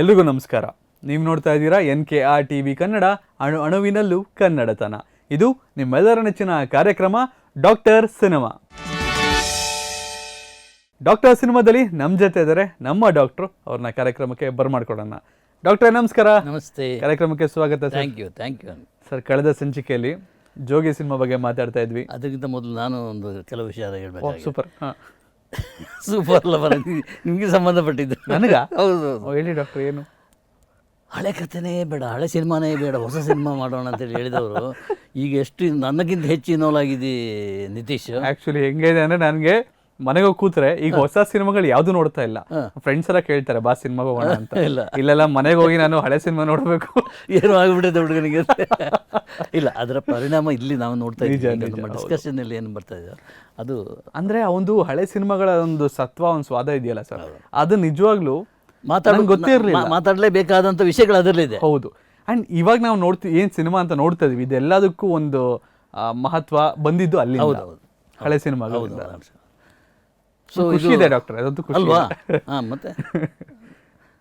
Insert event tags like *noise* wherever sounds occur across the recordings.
ಎಲ್ರಿಗೂ ನಮಸ್ಕಾರ. ನೀವು ನೋಡ್ತಾ ಇದ್ದೀರಾ N K R T V Kannada ಅಣು ಅಣುವಿನಲ್ಲೂ ಕನ್ನಡತನ. ಇದು ನಿಮ್ಮೆಲ್ಲರ ನೆಚ್ಚಿನ ಕಾರ್ಯಕ್ರಮ ಡಾಕ್ಟರ್ ಸಿನಿಮಾ. ಡಾಕ್ಟರ್ ಸಿನಿಮಾದಲ್ಲಿ ನಮ್ಮ ಜೊತೆ ಇದ್ದಾರೆ ನಮ್ಮ ಡಾಕ್ಟ್ರು. ಅವ್ರನ್ನ ಕಾರ್ಯಕ್ರಮಕ್ಕೆ ಬರ್ಮಾಡ್ಕೊಡೋಣ ಡಾಕ್ಟರ್ ನಮಸ್ಕಾರ. ನಮಸ್ತೆ. ಕಾರ್ಯಕ್ರಮಕ್ಕೆ ಸ್ವಾಗತ sir. Thank you thank you sir ಕಳೆದ ಸಂಚಿಕೆಯಲ್ಲಿ ಜೋಗಿ ಸಿನಿಮಾ ಬಗ್ಗೆ ಮಾತಾಡ್ತಾ ಇದ್ವಿ. ಅದಕ್ಕಿಂತ ಮೊದಲು ನಾನು ಒಂದು ಕೆಲವು ವಿಷಯ ಹೇಳಬೇಕು ಸೂಪರ್. ಹಾಂ. Super lover. ನಿಮಗೆ ಸಂಬಂಧಪಟ್ಟಿದ್ದು. ನನಗ? ಹೌದು. ಹೇಳಿ ಡಾಕ್ಟರ್ ಏನು? ಹಳೆ ಕಥೆನೇ ಬೇಡ ಹಳೆ ಸಿನಿಮಾನೇ ಬೇಡ ಹೊಸ ಸಿನಿಮಾ ಮಾಡೋಣ ಅಂತೇಳಿ ಹೇಳಿದವರು. ಈಗ ಎಷ್ಟು ನನಗಿಂತ ಹೆಚ್ಚು ಇನ್ವಾಲ್ವ್ ಆಗಿದೆ ನಿತೀಶ್. ಆ್ಯಕ್ಚುಲಿ ಹೆಂಗೆ ಇದೆ ಅಂದರೆ ನನಗೆ ಮನೆಗೆ ಹೋಗಿ ಕೂತ್ರೆ ಈಗ ಹೊಸ ಸಿನಿಮಾಗಳು ಯಾವ್ದು ನೋಡ್ತಾ ಇಲ್ಲ. ಫ್ರೆಂಡ್ಸ್ ಎಲ್ಲ ಕೇಳ್ತಾರೆ ಬಾ ಸಿನಿಮಾ ಹೋಗೋಣ ಅಂತ. ಇಲ್ಲ. ಇಲ್ಲೆಲ್ಲ ಮನೆಗೆ ಹೋಗಿ ನಾನು ಹಳೆ ಸಿನಿಮಾ ನೋಡ್ಬೇಕು. ಏನು ಆಗ್ಬಿಟ್ಟಿದೆ ಹುಡುಗನಿಗೆ. ಇಲ್ಲ ಅದರ ಪರಿಣಾಮ ಇಲ್ಲಿ ನಾವು ನೋಡ್ತಾ ಇದ್ದೀವಿ. ಡಿಸ್ಕಷನ್ ಅಲ್ಲಿ ಏನು ಬರ್ತಾ ಇದೆ? ಅದು ಅಂದ್ರೆ ಒಂದು ಹಳೆ ಸಿನಿಮಾಗಳ ಒಂದು ಸತ್ವ ಒಂದು ಸ್ವಾದ ಇದೆಯಲ್ಲ ಸರ್? ಅದು ನಿಜವಾಗ್ಲೂ ಮಾತಾಡ ಗೊತ್ತಿರಲಿಲ್ಲ. ಮಾತಾಡಲೇಬೇಕಾದಂತ ಮಾತಾಡಲೇಬೇಕಾದಂಥ ವಿಷಯಗಳು ಅದರಲ್ಲಿದೆ. ಹೌದು. ಅಂಡ್ ಇವಾಗ ನಾವು ನೋಡ್ತೀವಿ ಏನ್ ಸಿನಿಮಾ ಅಂತ ನೋಡ್ತಾ ಇದೀವಿ ಇದೆಲ್ಲದಕ್ಕೂ ಒಂದು ಮಹತ್ವ ಬಂದಿದ್ದು ಅಲ್ಲಿ ಹೌದು. ಹಳೆ ಸಿನಿಮಾಗಳಿಂದ. ಸೊ ಖುಷಿ ಇದೆ ಡಾಕ್ಟರ್ ಅದಂತೂ ಖುಷಿ ಅಲ್ವಾ? *laughs* ಹಾಂ ಮತ್ತೆ?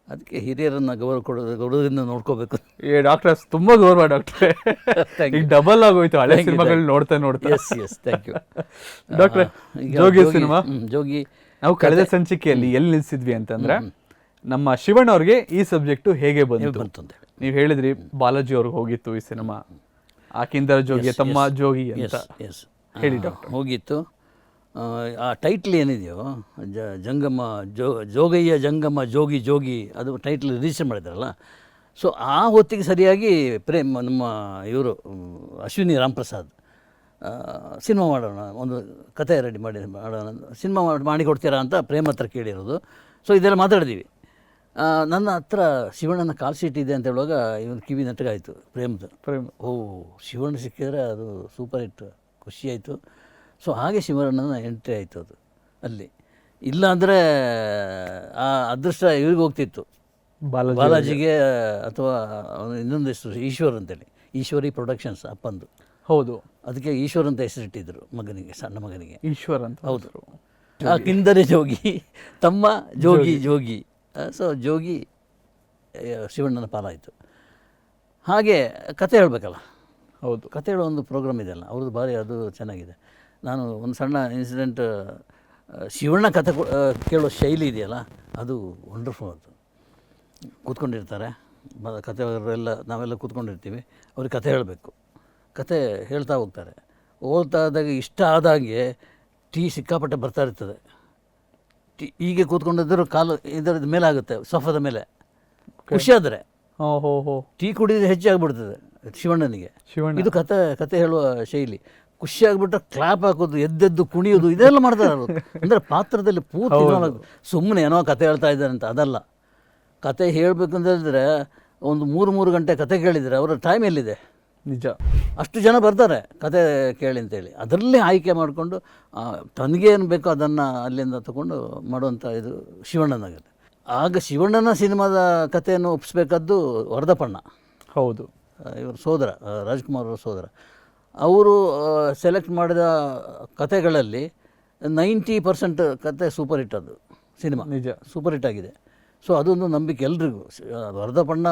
ಅದಕ್ಕೆ ಹಿರಿಯರನ್ನ ಗೌರವ ಕೊಡೋದು ಗೌರವದಿಂದ ನೋಡ್ಕೋಬೇಕು. ಏ ಡಾಕ್ಟರ್ ತುಂಬಾ ಗೌರವ ಡಾಕ್ಟರ್. *laughs* ಈಗ ಡಬಲ್ ಆಗೋಯ್ತು ಹಳೆ ಸಿನಿಮಾಗಳು ನೋಡ್ತಾ ನೋಡ್ತಾ. Yes yes thank you doctor Jogi cinema. Jogi ನಾವು ಕಳೆದ ಸಂಚಿಕೆಯಲ್ಲಿ ಎಲ್ಲಿ ನಿಲ್ಸಿದ್ವಿ ಅಂತಂದ್ರೆ ನಮ್ಮ ಶಿವಣ್ಣ ಅವ್ರಿಗೆ ಈ ಸಬ್ಜೆಕ್ಟು ಹೇಗೆ ಬಂತು? ಬಂತು ಅಂತ ನೀವು ಹೇಳಿದ್ರಿ ಬಾಲಾಜಿ ಅವ್ರಿಗೆ ಹೋಗಿತ್ತು ಈ ಸಿನಿಮಾ. ಆಕಿಂದರ ಜೋಗಿ ತಮ್ಮ ಜೋಗಿ ಅಂತ ಎಸ್ ಹೇಳಿ ಡಾಕ್ಟರ್. ಹೋಗಿತ್ತು. ಆ, ಟೈಟ್ಲ್ ಏನಿದೆಯೋ ಜ ಜಂಗಮ ಜೋ ಜೋಗಯ್ಯ ಜಂಗಮ ಜೋಗಿ ಜೋಗಿ ಅದು ಟೈಟ್ಲ್ ರಿಜಿಸ್ಟರ್ ಮಾಡಿದಾರಲ್ಲ. ಸೊ ಆ ಹೊತ್ತಿಗೆ ಸರಿಯಾಗಿ ಪ್ರೇಮ್ ನಮ್ಮ ಇವರು ಅಶ್ವಿನಿ ರಾಮ್ಪ್ರಸಾದ್ ಪ್ರಸಾದ್ ಸಿನಿಮಾ ಮಾಡೋಣ ಒಂದು ಕತೆ ರೆಡಿ ಮಾಡಿ ಮಾಡೋಣ ಸಿನಿಮಾ ಮಾಡಿ ಕೊಡ್ತೀರಾ ಅಂತ ಪ್ರೇಮ್ ಹತ್ರ ಕೇಳಿರೋದು. ಸೊ ಇದೆಲ್ಲ ಮಾತಾಡಿದ್ದೀವಿ ನನ್ನ ಹತ್ರ ಶಿವಣ್ಣನ ಕಾಲ್ ಶೀಟ್ ಇದೆ ಅಂತ ಹೇಳುವಾಗ ಇವನು ಕಿವಿ ನಟಗಾಯಿತು ಪ್ರೇಮ್ದು. ಪ್ರೇಮ್. ಓ ಶಿವಣ್ಣ ಸಿಕ್ಕಿದ್ರೆ ಅದು ಸೂಪರ್ ಹಿಟ್ ಖುಷಿಯಾಯಿತು ಸೊ ಹಾಗೆ ಶಿವಣ್ಣನ ಎಂಟ್ರಿ ಆಯಿತು ಅದು ಅಲ್ಲಿ. ಇಲ್ಲಾಂದರೆ ಆ ಅದೃಷ್ಟ ಇವ್ರಿಗೆ ಹೋಗ್ತಿತ್ತು. ಬಾಲಾಜಿ ಬಾಲಾಜಿಗೆ ಅಥವಾ ಇನ್ನೊಂದು ಹೆಸರು ಈಶ್ವರ್ ಅಂತೇಳಿ. ಈಶ್ವರಿ ಪ್ರೊಡಕ್ಷನ್ಸ್ ಅಪ್ಪಂದು. ಹೌದು. ಅದಕ್ಕೆ ಈಶ್ವರ್ ಅಂತ ಹೆಸರಿಟ್ಟಿದ್ರು ಮಗನಿಗೆ ಸಣ್ಣ ಮಗನಿಗೆ. ಈಶ್ವರ್ ಅಂತ ಹೌದು. ಆ ಕಿಂದರೆ ಜೋಗಿ ತಮ್ಮ ಜೋಗಿ ಜೋಗಿ. ಸೊ ಜೋಗಿ ಶಿವಣ್ಣನ ಪಾಲಾಯಿತು. ಹಾಗೆ ಕತೆ ಹೇಳಬೇಕಲ್ಲ? ಹೌದು. ಕತೆ ಹೇಳೋ ಒಂದು ಪ್ರೋಗ್ರಾಮ್ ಇದೆಯಲ್ಲ ಅವ್ರದ್ದು ಭಾರಿ ಅದು ಚೆನ್ನಾಗಿದೆ. ನಾನು ಒಂದು ಸಣ್ಣ ಇನ್ಸಿಡೆಂಟ್ ಶಿವಣ್ಣ ಕಥೆ ಕೇಳೋ ಶೈಲಿ ಇದೆಯಲ್ಲ ಅದು ವಂಡರ್ಫುಲ್ ಅದು. ಕೂತ್ಕೊಂಡಿರ್ತಾರೆ ಕತೆಯವರೆಲ್ಲ ನಾವೆಲ್ಲ ಕೂತ್ಕೊಂಡಿರ್ತೀವಿ ಅವ್ರಿಗೆ ಕತೆ ಹೇಳಬೇಕು. ಕತೆ ಹೇಳ್ತಾ ಹೋಗ್ತಾರೆ. ಓದ್ತಾ ಇದ್ದಾಗ ಇಷ್ಟ ಆದಾಗೆ ಟೀ ಸಿಕ್ಕಾಪಟ್ಟೆ ಬರ್ತಾ ಇರ್ತದೆ. ಟೀ ಹೀಗೆ ಕೂತ್ಕೊಂಡಿದ್ದರೂ ಕಾಲು ಇದರದ ಮೇಲೆ ಆಗುತ್ತೆ ಸೋಫಾದ ಮೇಲೆ. ಖುಷಿ ಆದರೆ. ಹೋ ಹೋ ಹೋ. ಟೀ ಕುಡಿದ್ರೆ ಹೆಚ್ಚಾಗಿಬಿಡ್ತದೆ ಶಿವಣ್ಣನಿಗೆ. ಶಿವಣ್ಣ. ಇದು ಕತೆ ಕತೆ ಹೇಳುವ ಶೈಲಿ. ಖುಷಿ ಆಗ್ಬಿಟ್ರೆ ಕ್ಲಾಪ್ ಹಾಕೋದು ಎದ್ದೆದ್ದು ಕುಣಿಯೋದು ಇದೆಲ್ಲ ಮಾಡ್ತಾರೆ ಅವರು. ಅಂದರೆ ಪಾತ್ರದಲ್ಲಿ ಪೂರ್ತಿ ಸುಮ್ಮನೆ ಏನೋ ಕತೆ ಹೇಳ್ತಾ ಇದ್ದಾರೆ ಅಂತ ಅದಲ್ಲ. ಕತೆ ಹೇಳಬೇಕು ಅಂತ ಹೇಳಿದ್ರೆ ಒಂದು ಮೂರು ಮೂರು ಗಂಟೆ ಕತೆ ಕೇಳಿದರೆ ಅವರ ಟೈಮ್ ಎಲ್ಲಿದೆ? ನಿಜ. ಅಷ್ಟು ಜನ ಬರ್ತಾರೆ ಕತೆ ಕೇಳಿ ಅಂತೇಳಿ ಅದರಲ್ಲೇ ಆಯ್ಕೆ ಮಾಡಿಕೊಂಡು ತನಗೇನು ಬೇಕೋ ಅದನ್ನು ಅಲ್ಲಿಂದ ತಗೊಂಡು ಮಾಡುವಂಥ ಇದು ಶಿವಣ್ಣನಾಗುತ್ತೆ ಆಗ ಶಿವಣ್ಣನ ಸಿನಿಮಾದ ಕಥೆಯನ್ನು ಒಪ್ಪಿಸ್ಬೇಕಾದ್ದು ವರದಪಣ್ಣ ಹೌದು. ಇವರು ಸೋದರ ರಾಜ್ಕುಮಾರ್ ಅವರ ಸೋದರ. ಅವರು ಸೆಲೆಕ್ಟ್ ಮಾಡಿದ ಕತೆಗಳಲ್ಲಿ ನೈಂಟಿ ಪರ್ಸೆಂಟ್ ಕತೆ ಸೂಪರ್ ಹಿಟ್ ಅದು ಸಿನಿಮಾ. ನಿಜ. ಸೂಪರ್ ಹಿಟ್ ಆಗಿದೆ. ಸೊ ಅದೊಂದು ನಂಬಿಕೆ ಎಲ್ರಿಗೂ. ವರ್ಧಪಣ್ಣ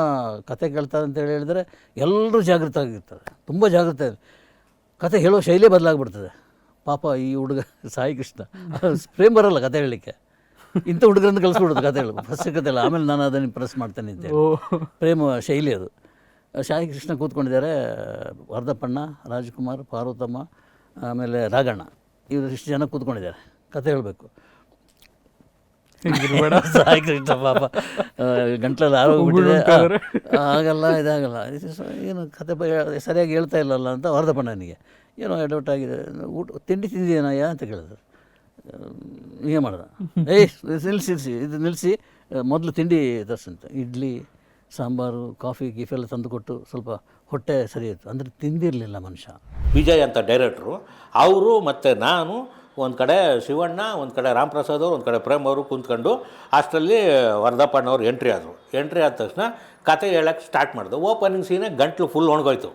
ಕತೆ ಕೇಳ್ತಾರೆ ಅಂತ ಹೇಳಿದರೆ ಎಲ್ಲರೂ ಜಾಗೃತ ಆಗಿರ್ತಾರೆ ತುಂಬ ಜಾಗೃತ. ಕತೆ ಹೇಳೋ ಶೈಲಿ ಬದಲಾಗ್ಬಿಡ್ತದೆ. ಪಾಪ ಈ ಹುಡುಗ ಸಾಯಿ ಕೃಷ್ಣ. ಪ್ರೇಮ್ ಬರಲ್ಲ ಕತೆ ಹೇಳಲಿಕ್ಕೆ. ಇಂಥ ಹುಡುಗರನ್ನು ಕಳಿಸ್ಬಿಡೋದು ಕತೆ ಹೇಳೋದು ಫಸ್ಟ್ ಕತೆ ಇಲ್ಲ ಆಮೇಲೆ ನಾನು ಅದನ್ನು ಪ್ರೆಸ್ ಮಾಡ್ತೇನೆ ಅಂತೇಳಿ ಪ್ರೇಮ ಶೈಲಿ ಅದು. ಶಾಹಿ ಕೃಷ್ಣ ಕೂತ್ಕೊಂಡಿದ್ದಾರೆ ವರ್ಧಪ್ಪಣ್ಣ ರಾಜ್ಕುಮಾರ್ ಪಾರ್ವತಮ್ಮ ಆಮೇಲೆ ರಾಗಣ್ಣ. ಇವರು ಇಷ್ಟು ಜನ ಕೂತ್ಕೊಂಡಿದ್ದಾರೆ. ಕತೆ ಹೇಳಬೇಕು. *laughs* ಸಾಯಿ ಕೃಷ್ಣ ಪಾಪ ಗಂಟ್ಲಲ್ಲಿ ಆರೋಗ್ಬಿಟ್ಟಿದೆ ಆಗಲ್ಲ ಇದಾಗಲ್ಲ. ಏನು ಕತೆ ಸರಿಯಾಗಿ ಹೇಳ್ತಾ ಇಲ್ಲಲ್ಲ ಅಂತ ವರದಪ್ಪಣ್ಣನಿಗೆ ಏನೋ ಎಡೌಟ್ ಆಗಿದೆ. ಊಟ ತಿಂಡಿ ತಿಂದಿದ್ದೀನಯ್ಯ ಅಂತ ಕೇಳಿದ್ರು. ಹೀಗೆ ಮಾಡ್ದ. ಏಯ್ ನಿಲ್ಸಿ ನಿಲ್ಲಿಸಿ ಇದು ನಿಲ್ಲಿಸಿ ಮೊದಲು ತಿಂಡಿ ತರ್ಸಂತ. ಇಡ್ಲಿ ಸಾಂಬಾರು, ಕಾಫಿ ಗೀಫೆಲ್ಲ ತಂದುಕೊಟ್ಟು ಸ್ವಲ್ಪ ಹೊಟ್ಟೆ ಸರಿ ಇತ್ತು. ಅಂದರೆ ತಿಂದಿರಲಿಲ್ಲ ಮನುಷ್ಯ. ವಿಜಯ್ ಅಂತ ಡೈರೆಕ್ಟ್ರು ಅವರು ಮತ್ತು ನಾನು ಒಂದು ಕಡೆ ಶಿವಣ್ಣ, ಒಂದು ಕಡೆ ರಾಮಪ್ರಸಾದ್ ಅವರು, ಒಂದು ಕಡೆ ಪ್ರೇಮ್ ಅವರು ಕುಂತ್ಕೊಂಡು ಅಷ್ಟರಲ್ಲಿ ವರದಪ್ಪಣ್ಣವ್ರು ಎಂಟ್ರಿ ಆದರು. ಎಂಟ್ರಿ ಆದ ತಕ್ಷಣ ಕತೆ ಹೇಳಕ್ಕೆ ಸ್ಟಾರ್ಟ್ ಮಾಡಿದೆ. ಓಪನಿಂಗ್ ಸೀನೇ ಗಂಟ್ಲು ಫುಲ್ ಒಣಗೋಯ್ತು.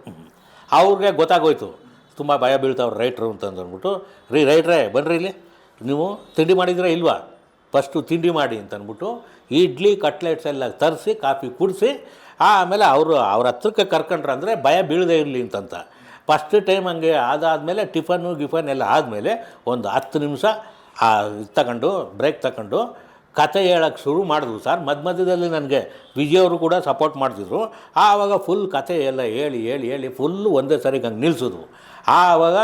ಅವ್ರಿಗೆ ಗೊತ್ತಾಗೋಯ್ತು. ತುಂಬ ಭಯ ಬೀಳ್ತಾವ್ರು ರೈಟ್ರು ಅಂತಂದ್ಬಿಟ್ಟು, ರೀ ರೈಟ್ರೇ ಬನ್ರಿ ಇಲ್ಲಿ. ನೀವು ತಿಂಡಿ ಮಾಡಿದ್ರೆ ಇಲ್ವಾ? ಫಸ್ಟು ತಿಂಡಿ ಮಾಡಿ ಅಂತ ಅಂದ್ಬಿಟ್ಟು ಇಡ್ಲಿ, ಕಟ್ಲೆಟ್ಸ್ ಎಲ್ಲ ತರಿಸಿ, ಕಾಫಿ ಕುಡಿಸಿ, ಆಮೇಲೆ ಅವರು ಅವ್ರ ಹತ್ರಕ್ಕೆ ಕರ್ಕೊಂಡ್ರೆ ಅಂದರೆ ಭಯ ಬೀಳದೆ ಇರಲಿ ಅಂತಂತ. ಫಸ್ಟ್ ಟೈಮ್ ಹಂಗೆ ಅದಾದಮೇಲೆ ಟಿಫನ್ನು ಗಿಫನ್ ಎಲ್ಲ ಆದಮೇಲೆ ಒಂದು ಹತ್ತು ನಿಮಿಷ ಆ ತಗೊಂಡು, ಬ್ರೇಕ್ ತಗೊಂಡು ಕತೆ ಹೇಳೋಕ್ಕೆ ಶುರು ಮಾಡಿದ್ರು ಸರ್. ಮಧ್ಯ ಮಧ್ಯದಲ್ಲಿ ನನಗೆ ವಿಜಯವರು ಕೂಡ ಸಪೋರ್ಟ್ ಮಾಡ್ತಿದ್ರು. ಆವಾಗ ಫುಲ್ ಕತೆ ಎಲ್ಲ ಹೇಳಿ ಹೇಳಿ ಹೇಳಿ ಫುಲ್ಲು ಒಂದೇ ಸರಿಗೆ ಹಂಗೆ ನಿಲ್ಲಿಸಿದ್ರು ಆವಾಗ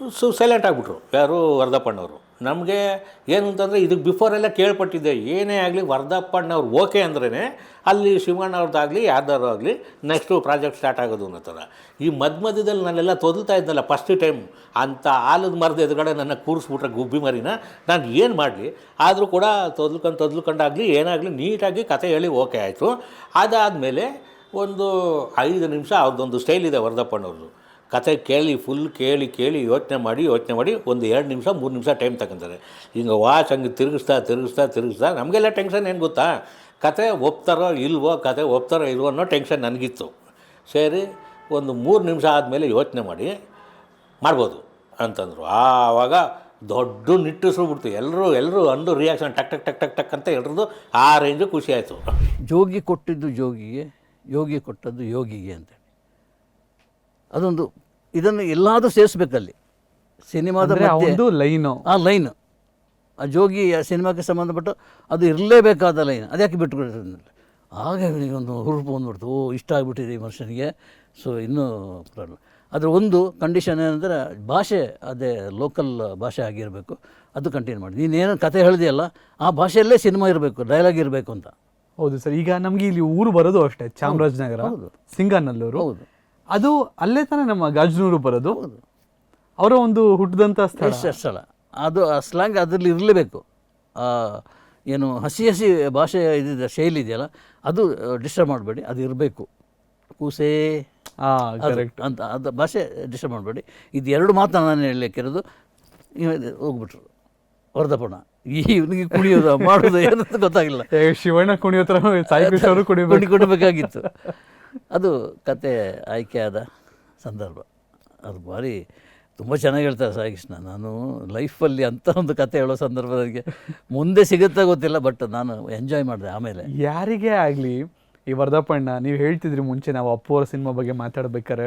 ಸು ಸೈಲೆಂಟ್ ಆಗಿಬಿಟ್ರು. ಯಾರು ವರದಪ್ಪಣ್ಣವರು ನಮಗೆ ಏನು ಅಂತಂದರೆ ಇದಕ್ಕೆ ಬಿಫೋರೆಲ್ಲ ಕೇಳ್ಪಟ್ಟಿದ್ದೆ. ಏನೇ ಆಗಲಿ ವರದಪ್ಪಣ್ಣವ್ರು ಓಕೆ ಅಂದ್ರೇ ಅಲ್ಲಿ ಶಿವಣ್ಣವ್ರದ್ದಾಗಲಿ ಯಾರ್ದಾರು ಆಗಲಿ ನೆಕ್ಸ್ಟು ಪ್ರಾಜೆಕ್ಟ್ ಸ್ಟಾರ್ಟ್ ಆಗೋದು ಅನ್ನೋ ಥರ. ಈ ಮಧ್ಯ ಮಧ್ಯದಲ್ಲಿ ನಾನೆಲ್ಲ ತೊದಲ್ತಾ ಇದ್ನಲ್ಲ ಫಸ್ಟ್ ಟೈಮ್ ಅಂತ ಆಲದ ಮರದ ಎದುರುಗಡೆ ನನ್ನ ಕೂರಿಸ್ಬಿಟ್ರೆ ಗುಬ್ಬಿ ಮರಿನ, ನಾನು ಏನು ಮಾಡಲಿ? ಆದರೂ ಕೂಡ ತೊದಲ್ಕೊಂಡು ತೊದಲ್ಕೊಂಡಾಗಲಿ ಏನಾಗಲಿ ನೀಟಾಗಿ ಕತೆ ಹೇಳಿ ಓಕೆ ಆಯಿತು. ಅದಾದಮೇಲೆ ಒಂದು ಐದು ನಿಮಿಷ ಅವ್ರದ್ದೊಂದು ಸ್ಟೈಲ್ ಇದೆ ವರದಪ್ಪಣ್ಣವ್ರದ್ದು ಕತೆ ಕೇಳಿ ಫುಲ್ ಕೇಳಿ ಕೇಳಿ, ಯೋಚನೆ ಮಾಡಿ ಯೋಚನೆ ಮಾಡಿ ಒಂದು ಎರಡು ನಿಮಿಷ, ಮೂರು ನಿಮಿಷ ಟೈಮ್ ತಗೊಂತಾರೆ. ಹಿಂಗೆ ವಾಚ್ ಹಂಗೆ ತಿರುಗಿಸ್ತಾ ತಿರುಗಿಸ್ತಾ ತಿರುಗಿಸ್ತಾ ನಮಗೆಲ್ಲ ಟೆನ್ಷನ್ ಏನು ಗೊತ್ತಾ? ಕತೆ ಒಪ್ತಾರೋ ಇಲ್ವೋ, ಕತೆ ಒಪ್ತಾರೋ ಇಲ್ವೋ ಅನ್ನೋ ಟೆನ್ಷನ್ ನನಗಿತ್ತು. ಸೇರಿ, ಒಂದು ಮೂರು ನಿಮಿಷ ಆದಮೇಲೆ ಯೋಚನೆ ಮಾಡಿ ಮಾಡ್ಬೋದು ಅಂತಂದರು. ಆವಾಗ ದೊಡ್ಡ ನಿಟ್ಟುಸ್ಬಿಡ್ತು ಎಲ್ಲರೂ ಎಲ್ಲರೂ ಅಂದು ರಿಯಾಕ್ಷನ್ ಟಕ್ ಟಕ್ ಟಕ್ ಟಕ್ ಟಕ್ ಅಂತ ಎಲ್ರದ್ದು ಆ ರೇಂಜು ಖುಷಿ ಆಯಿತು. ಜೋಗಿ ಕೊಟ್ಟಿದ್ದು ಜೋಗಿಗೆ, ಯೋಗಿ ಕೊಟ್ಟದ್ದು ಯೋಗಿಗೆ ಅಂತೇಳಿ ಅದೊಂದು ಇದನ್ನು ಎಲ್ಲಾದರೂ ಸೇರಿಸ್ಬೇಕಲ್ಲಿ. ಸಿನಿಮಾದ ಒಂದು ಲೈನು. ಆ ಲೈನ್. ಆ ಜೋಗಿ ಆ ಸಿನಿಮಾಕ್ಕೆ ಸಂಬಂಧಪಟ್ಟು ಅದು ಇರಲೇಬೇಕಾದ ಲೈನ್. ಅದ್ಯಾಕೆ ಬಿಟ್ಟುಕೊಟ್ಟಿರಲಿಲ್ಲ ಆಗ ಇವನಿಗೆ ಒಂದು ಹುರುಪು ಬಂದ್ಬಿಡ್ತು ಓ ಇಷ್ಟ ಆಗಿಬಿಟ್ಟಿದೆ ಈ ಮನುಷ್ಯನಿಗೆ. ಸೊ ಇನ್ನೂ ಪ್ರಾಬ್ಲಮ್ ಅದರ ಒಂದು ಕಂಡೀಷನ್ ಏನಂದರೆ ಭಾಷೆ ಅದೇ ಲೋಕಲ್ ಭಾಷೆ ಆಗಿರಬೇಕು. ಅದು ಕಂಟಿನ್ಯೂ ಮಾಡಿ. ನೀನೇನು ಕತೆ ಹೇಳಿದೆಯಲ್ಲ ಆ ಭಾಷೆಯಲ್ಲೇ ಸಿನಿಮಾ ಇರಬೇಕು ಡೈಲಾಗ್ ಇರಬೇಕು ಅಂತ. ಹೌದು ಸರ್. ಈಗ ನಮಗೆ ಇಲ್ಲಿ ಊರು ಬರೋದು ಅಷ್ಟೇ. ಚಾಮರಾಜನಗರ ಹೌದು. ಸಿಂಗಾನಲ್ಲೂರು. ಹೌದು. ಅದು ಅಲ್ಲೇ ತಾನೇ ನಮ್ಮ ಗಾಜನೂರು ಬರೋದು. ಅವರ ಒಂದು ಹುಟ್ಟಿದಂಥ ಸ್ಥಳ. ಸ್ಥಳ. ಅದು ಆ ಸ್ಲ್ಯಾಂಗ್ ಅದರಲ್ಲಿ ಇರಲೇಬೇಕು. ಏನು ಹಸಿ ಹಸಿ ಭಾಷೆ ಇದಿದೆ ಶೈಲಿ ಇದೆಯಲ್ಲ ಅದು ಡಿಸ್ಟರ್ಬ್ ಮಾಡಬೇಡಿ ಅದು ಇರಬೇಕು. ಕೂಸೇ. ಆ ಕರೆಕ್ಟ್ ಅಂತ ಅದು ಭಾಷೆ ಡಿಸ್ಟರ್ಬ್ ಮಾಡಬೇಡಿ. ಇದು ಎರಡು ಮಾತು ನಾನು ಹೇಳಲಿಕ್ಕಿರೋದು. ಹೋಗ್ಬಿಟ್ರು. ವರ್ಧಪಣ ಈ ಇವನಿಗೆ ಕುಣಿಯೋದು ಮಾಡೋದು ಏನಂತ ಗೊತ್ತಾಗಿಲ್ಲ. ಶಿವಣ್ಣ ಕುಣಿಯೋ ಥರ ಸಾಯಿ ಅದು ಕತೆ ಆಯ್ಕೆಯಾದ ಸಂದರ್ಭ. ಅದು ಭಾರಿ ತುಂಬ ಚೆನ್ನಾಗಿ ಹೇಳ್ತಾರೆ ಸಾಯಿಕೃಷ್ಣ. ನಾನು ಲೈಫಲ್ಲಿ ಅಂಥ ಒಂದು ಕತೆ ಹೇಳೋ ಸಂದರ್ಭ ನನಗೆ ಮುಂದೆ ಸಿಗುತ್ತಾ ಗೊತ್ತಿಲ್ಲ ಬಟ್ ನಾನು ಎಂಜಾಯ್ ಮಾಡಿದೆ ಆಮೇಲೆ. ಯಾರಿಗೇ ಆಗಲಿ ಈ ವರ್ಧಪ್ಪಣ್ಣ ನೀವು ಹೇಳ್ತಿದ್ರಿ ಮುಂಚೆ ನಾವು ಅಪ್ಪು ಅವರ ಸಿನಿಮಾ ಬಗ್ಗೆ ಮಾತಾಡ್ಬೇಕಾರೆ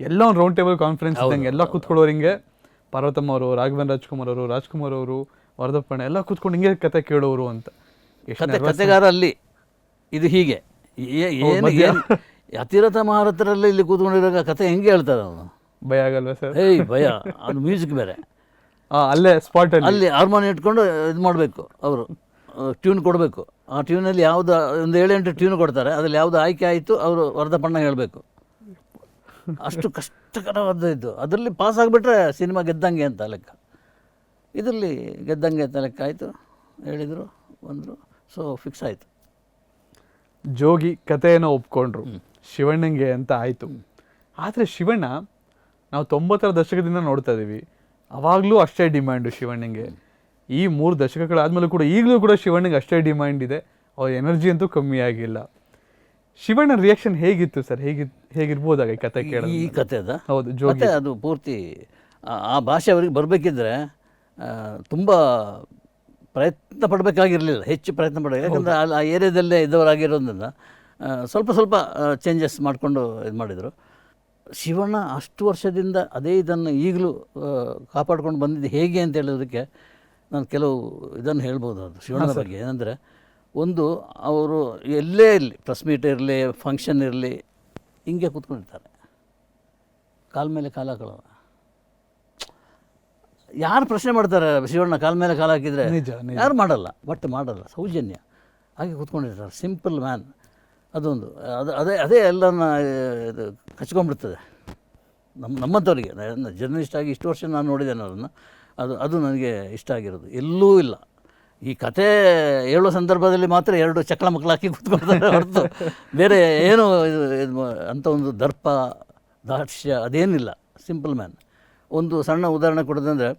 ಎಲ್ಲ ಒಂದು ರೌಂಡ್ ಟೇಬಲ್ ಕಾನ್ಫರೆನ್ಸ್ ಇದ್ದಂಗೆ ಎಲ್ಲ ಕೂತ್ಕೊಳ್ಳೋರು ಹಿಂಗೆ ಪಾರ್ವತಮ್ಮ ಅವರು ರಾಘವನ್ ರಾಜ್ಕುಮಾರ್ ಅವರು ರಾಜ್ಕುಮಾರ್ ಅವರು ವರ್ಧಪ್ಪಣ್ಣ ಎಲ್ಲ ಕೂತ್ಕೊಂಡು ಹಿಂಗೆ ಕತೆ ಕೇಳೋರು ಅಂತ. ಕತೆ ಕತೆಗಾರ ಅಲ್ಲಿ ಇದು ಹೀಗೆ. ಅತಿರಥ ಮಹಾರಥರಲ್ಲಿ ಇಲ್ಲಿ ಕೂತ್ಕೊಂಡಿರೋ ಕತೆ ಹೆಂಗೆ ಹೇಳ್ತಾರೆ ಅವನು? ಭಯ ಆಗಲ್ವಾ ಸರ್? ಏಯ್ ಭಯ. ಅದು ಮ್ಯೂಸಿಕ್ ಬೇರೆ. ಅಲ್ಲೇ ಸ್ಪಾಟ್ ಅಲ್ಲಿ. ಹಾರ್ಮೋನ್ ಇಟ್ಕೊಂಡು ಇದು ಮಾಡಬೇಕು ಅವರು. ಟ್ಯೂನ್ ಕೊಡಬೇಕು. ಆ ಟ್ಯೂನಲ್ಲಿ ಯಾವುದು ಒಂದು ಏಳೆಂಟು ಟ್ಯೂನ್ ಕೊಡ್ತಾರೆ. ಅದ್ರಲ್ಲಿ ಯಾವುದು ಆಯ್ಕೆ ಆಯಿತು ಅವರು ವರ್ಧಪಣ್ಣ ಹೇಳಬೇಕು. ಅಷ್ಟು ಕಷ್ಟಕರವಾದ ಇದ್ದು ಅದರಲ್ಲಿ ಪಾಸ್ ಆಗಿಬಿಟ್ರೆ ಸಿನಿಮಾ ಗೆದ್ದಂಗೆ ಅಂತ ಲೆಕ್ಕ. ಇದರಲ್ಲಿ ಗೆದ್ದಂಗೆ ಅಂತ ಲೆಕ್ಕ ಆಯಿತು. ಹೇಳಿದರು ಬಂದರು. ಸೊ ಫಿಕ್ಸ್ ಆಯಿತು. ಜೋಗಿ ಕಥೆಯನ್ನು ಒಪ್ಕೊಂಡ್ರು. ಶಿವಣ್ಣಂಗೆ ಅಂತ ಆಯಿತು. ಆದರೆ ಶಿವಣ್ಣ ನಾವು ತೊಂಬತ್ತರ ದಶಕದಿಂದ ನೋಡ್ತಾ ಇದ್ದೀವಿ ಅವಾಗಲೂ ಅಷ್ಟೇ ಡಿಮ್ಯಾಂಡು ಶಿವಣ್ಣಂಗೆ. ಈ ಮೂರು ದಶಕಗಳಾದಮೇಲೂ ಕೂಡ ಈಗಲೂ ಕೂಡ ಶಿವಣ್ಣಂಗೆ ಅಷ್ಟೇ ಡಿಮ್ಯಾಂಡ್ ಇದೆ. ಅವ್ರ ಎನರ್ಜಿ ಅಂತೂ ಕಮ್ಮಿ ಆಗಿಲ್ಲ. ಶಿವಣ್ಣ ರಿಯಾಕ್ಷನ್ ಹೇಗಿತ್ತು ಸರ್ ಹೇಗಿ ಹೇಗಿರ್ಬೋದಾಗ ಈ ಕತೆ ಕೇಳಿ ಈ ಕತೆ ಅದ? ಹೌದು ಜೊತೆ ಅದು ಪೂರ್ತಿ ಆ- ಭಾಷೆ ಅವರಿಗೆ ಬರಬೇಕಿದ್ರೆ ತುಂಬ ಪ್ರಯತ್ನ ಪಡಬೇಕಾಗಿರಲಿಲ್ಲ. ಹೆಚ್ಚು ಪ್ರಯತ್ನ ಪಡಬೇಕು? ಯಾಕಂದರೆ ಆ ಏರಿಯಾದಲ್ಲೇ ಇದ್ದವರಾಗಿರೋದ್ರಿಂದ ಸ್ವಲ್ಪ ಸ್ವಲ್ಪ ಚೇಂಜಸ್ ಮಾಡಿಕೊಂಡು ಇದು ಮಾಡಿದರು. ಶಿವಣ್ಣ ಅಷ್ಟು ವರ್ಷದಿಂದ ಅದೇ ಇದನ್ನು ಈಗಲೂ ಕಾಪಾಡ್ಕೊಂಡು ಬಂದಿದ್ದು ಹೇಗೆ ಅಂತ ಹೇಳೋದಕ್ಕೆ ನಾನು ಕೆಲವು ಇದನ್ನು ಹೇಳ್ಬೋದು ಅದು ಶಿವಣ್ಣನ ಬಗ್ಗೆ. ಏನಂದರೆ ಒಂದು ಅವರು ಎಲ್ಲೇ ಇರಲಿ ಪ್ರೆಸ್ ಮೀಟ್ ಇರಲಿ ಫಂಕ್ಷನ್ ಇರಲಿ ಹಿಂಗೆ ಕೂತ್ಕೊಂಡಿರ್ತಾರೆ. ಕಾಲ ಮೇಲೆ ಕಾಲ ಹಾಕೊಳ್ಳೋ ಯಾರು ಪ್ರಶ್ನೆ ಮಾಡ್ತಾರೆ ಶಿವಣ್ಣ ಕಾಲ ಮೇಲೆ ಕಾಲ ಹಾಕಿದರೆ. ಯಾರು ಮಾಡಲ್ಲ ಬಟ್ ಮಾಡಲ್ಲ ಸೌಜನ್ಯ. ಹಾಗೆ ಕೂತ್ಕೊಂಡಿರ್ತಾರೆ ಸಿಂಪಲ್ ಮ್ಯಾನ್ ಅದೊಂದು, ಅದು, ಅದೇ ಅದೇ ಎಲ್ಲನ, ಇದು ಕಚ್ಕೊಂಡ್ಬಿಡ್ತದೆ. ನಮ್ಮ ನಮ್ಮಂಥವ್ರಿಗೆ ಜರ್ನಲಿಸ್ಟ್ ಆಗಿ ಇಷ್ಟು ವರ್ಷ ನಾನು ನೋಡಿದ್ದೇನೆ ಅನ್ನೋದನ್ನು ಅದು ಅದು ನನಗೆ ಇಷ್ಟ ಆಗಿರೋದು. ಎಲ್ಲೂ ಇಲ್ಲ. ಈ ಕತೆ ಹೇಳೋ ಸಂದರ್ಭದಲ್ಲಿ ಮಾತ್ರ ಎರಡು ಚಕ್ಳ ಮಕ್ಕಳು ಹಾಕಿ ಕೂತ್ಕೊಳ್ತಾರೆ ಹೊರತು. ಬೇರೆ ಏನು ಇದು ಇದು, ಅಂಥ ಒಂದು ದರ್ಪ ದಾಕ್ಷ್ಯ ಅದೇನಿಲ್ಲ. ಸಿಂಪಲ್ ಮ್ಯಾನ್ ಒಂದು ಸಣ್ಣ ಉದಾಹರಣೆ ಕೊಡೋದಂದರೆ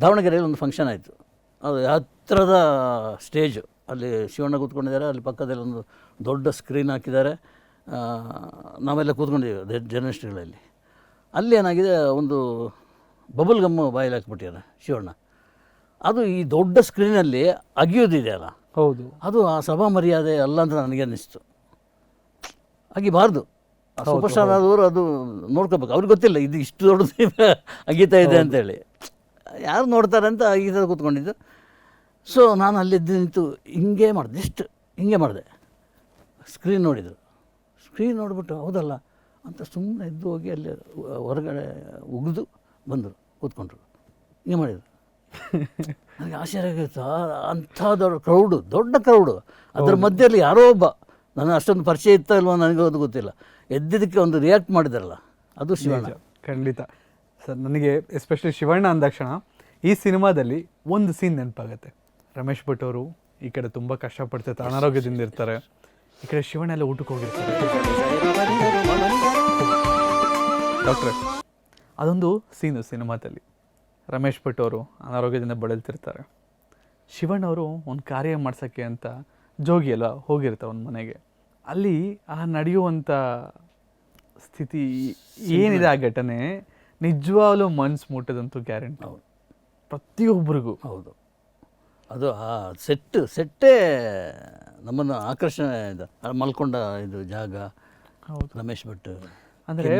ದಾವಣಗೆರೆಯಲ್ಲಿ ಒಂದು ಫಂಕ್ಷನ್ ಆಯಿತು. ಅದು ಹತ್ತಿರದ ಸ್ಟೇಜು ಅಲ್ಲಿ ಶಿವಣ್ಣ ಕೂತ್ಕೊಂಡಿದ್ದಾರೆ. ಅಲ್ಲಿ ಪಕ್ಕದಲ್ಲಿ ಒಂದು ದೊಡ್ಡ ಸ್ಕ್ರೀನ್ ಹಾಕಿದ್ದಾರೆ. ನಾವೆಲ್ಲ ಕೂತ್ಕೊಂಡಿದ್ದೀವಿ ಜರ್ನಲಿಸ್ಟ್ಗಳಲ್ಲಿ. ಅಲ್ಲಿ ಏನಾಗಿದೆ ಒಂದು ಬಬಲ್ ಗಮ್ಮ ಬಾಯಲ್ಲಿ ಹಾಕ್ಬಿಟ್ಟಿದ್ದಾರೆ ಶಿವಣ್ಣ. ಅದು ಈ ದೊಡ್ಡ ಸ್ಕ್ರೀನಲ್ಲಿ ಅಗಿಯೋದಿದೆಯಲ್ಲ ಹೌದು. ಅದು ಆ ಸಭಾ ಮರ್ಯಾದೆ ಅಲ್ಲ ಅಂತ ನನಗೆ ಅನ್ನಿಸ್ತು ಅಗಿಬಾರ್ದು ಸೂಪರ್ ಸ್ಟಾರ್ ಆದವರು ಅದು ನೋಡ್ಕೋಬೇಕು. ಅವ್ರಿಗೆ ಗೊತ್ತಿಲ್ಲ ಇದು ಇಷ್ಟು ದೊಡ್ಡದು *laughs* ಅಗಿತಾ ಇದೆ ಅಂತೇಳಿ. ಯಾರು ನೋಡ್ತಾರೆ ಅಂತ ಅಗಿತಾ ಕೂತ್ಕೊಂಡಿದ್ದು. ಸೊ ನಾನು ಅಲ್ಲಿದ್ದು ನಿಂತು ಹಿಂಗೆ ಮಾಡಿದೆ ಇಷ್ಟು ಹಿಂಗೆ ಮಾಡಿದೆ. ಸ್ಕ್ರೀನ್ ನೋಡಿದರು ಸ್ಕ್ರೀನ್ ನೋಡಿಬಿಟ್ಟು ಹೌದಲ್ಲ ಅಂತ ಸುಮ್ಮನೆ ಎದ್ದು ಹೋಗಿ ಅಲ್ಲಿ ಹೊರಗಡೆ ಉಗಿದು ಬಂದರು ಕೂತ್ಕೊಂಡ್ರು. ಹಿಂಗೆ ಮಾಡಿದರು. *laughs* ನನಗೆ ಆಶ್ಚರ್ಯ ಆಗಿತ್ತು ಅಂಥ ದೊಡ್ಡ ಕ್ರೌಡು ದೊಡ್ಡ ಕ್ರೌಡು ಅದರ ಮಧ್ಯದಲ್ಲಿ ಯಾರೋ ಒಬ್ಬ ನನಗೆ ಅಷ್ಟೊಂದು ಪರಿಚಯ ಇತ್ತ ಇಲ್ವೋ ನನಗೆ ಅದು ಗೊತ್ತಿಲ್ಲ. ಎದ್ದಿದ್ದಕ್ಕೆ ಒಂದು ರಿಯಾಕ್ಟ್ ಮಾಡಿದಾರಲ್ಲ ಅದು ಶಿವಣ್ಣ. ಖಂಡಿತ. ಸರ್ ನನಗೆ ಎಸ್ಪೆಷಲಿ ಶಿವಣ್ಣ ಅಂದಾಕ್ಷಣ ಈ ಸಿನಿಮಾದಲ್ಲಿ ಒಂದು ಸೀನ್ ನೆನಪಾಗತ್ತೆ. ರಮೇಶ್ ಭಟ್ ಅವರು ಈ ಕಡೆ ತುಂಬ ಕಷ್ಟಪಡ್ತಿರ್ತಾರೆ ಅನಾರೋಗ್ಯದಿಂದ ಇರ್ತಾರೆ. ಈ ಕಡೆ ಶಿವಣ್ಣೆಲ್ಲ ಊಟಕ್ಕೆ ಹೋಗಿರ್ತಾರೆ. ಡಾಕ್ಟ್ರೆ ಅದೊಂದು ಸೀನು ಸಿನಿಮಾದಲ್ಲಿ. ರಮೇಶ್ ಭಟ್ ಅವರು ಅನಾರೋಗ್ಯದಿಂದ ಬಳಲ್ತಿರ್ತಾರೆ. ಶಿವಣ್ಣ ಅವರು ಒಂದು ಕಾರ್ಯ ಮಾಡ್ಸೋಕ್ಕೆ ಅಂತ ಜೋಗಿ ಅಲ್ಲ ಹೋಗಿರ್ತಾರೆ ಒಂದು ಮನೆಗೆ. ಅಲ್ಲಿ ಆ ನಡೆಯುವಂಥ ಸ್ಥಿತಿ ಏನಿದೆ ಆ ಘಟನೆ ನಿಜವಾಗ್ಲೂ ಮನ್ಸು ಮುಟ್ಟದಂತೂ ಗ್ಯಾರಂಟಿ. ಪ್ರತಿಯೊಬ್ಬರಿಗೂ. ಹೌದು. ಅದು ಆ ಸೆಟ್ ಸೆಟ್ಟೇ ನಮ್ಮನ್ನು ಆಕರ್ಷಣೆ ಇದು ಮಲ್ಕೊಂಡ ಇದು ಜಾಗ. ಹೌದು. ರಮೇಶ್ ಭಟ್ ಅಂದರೆ.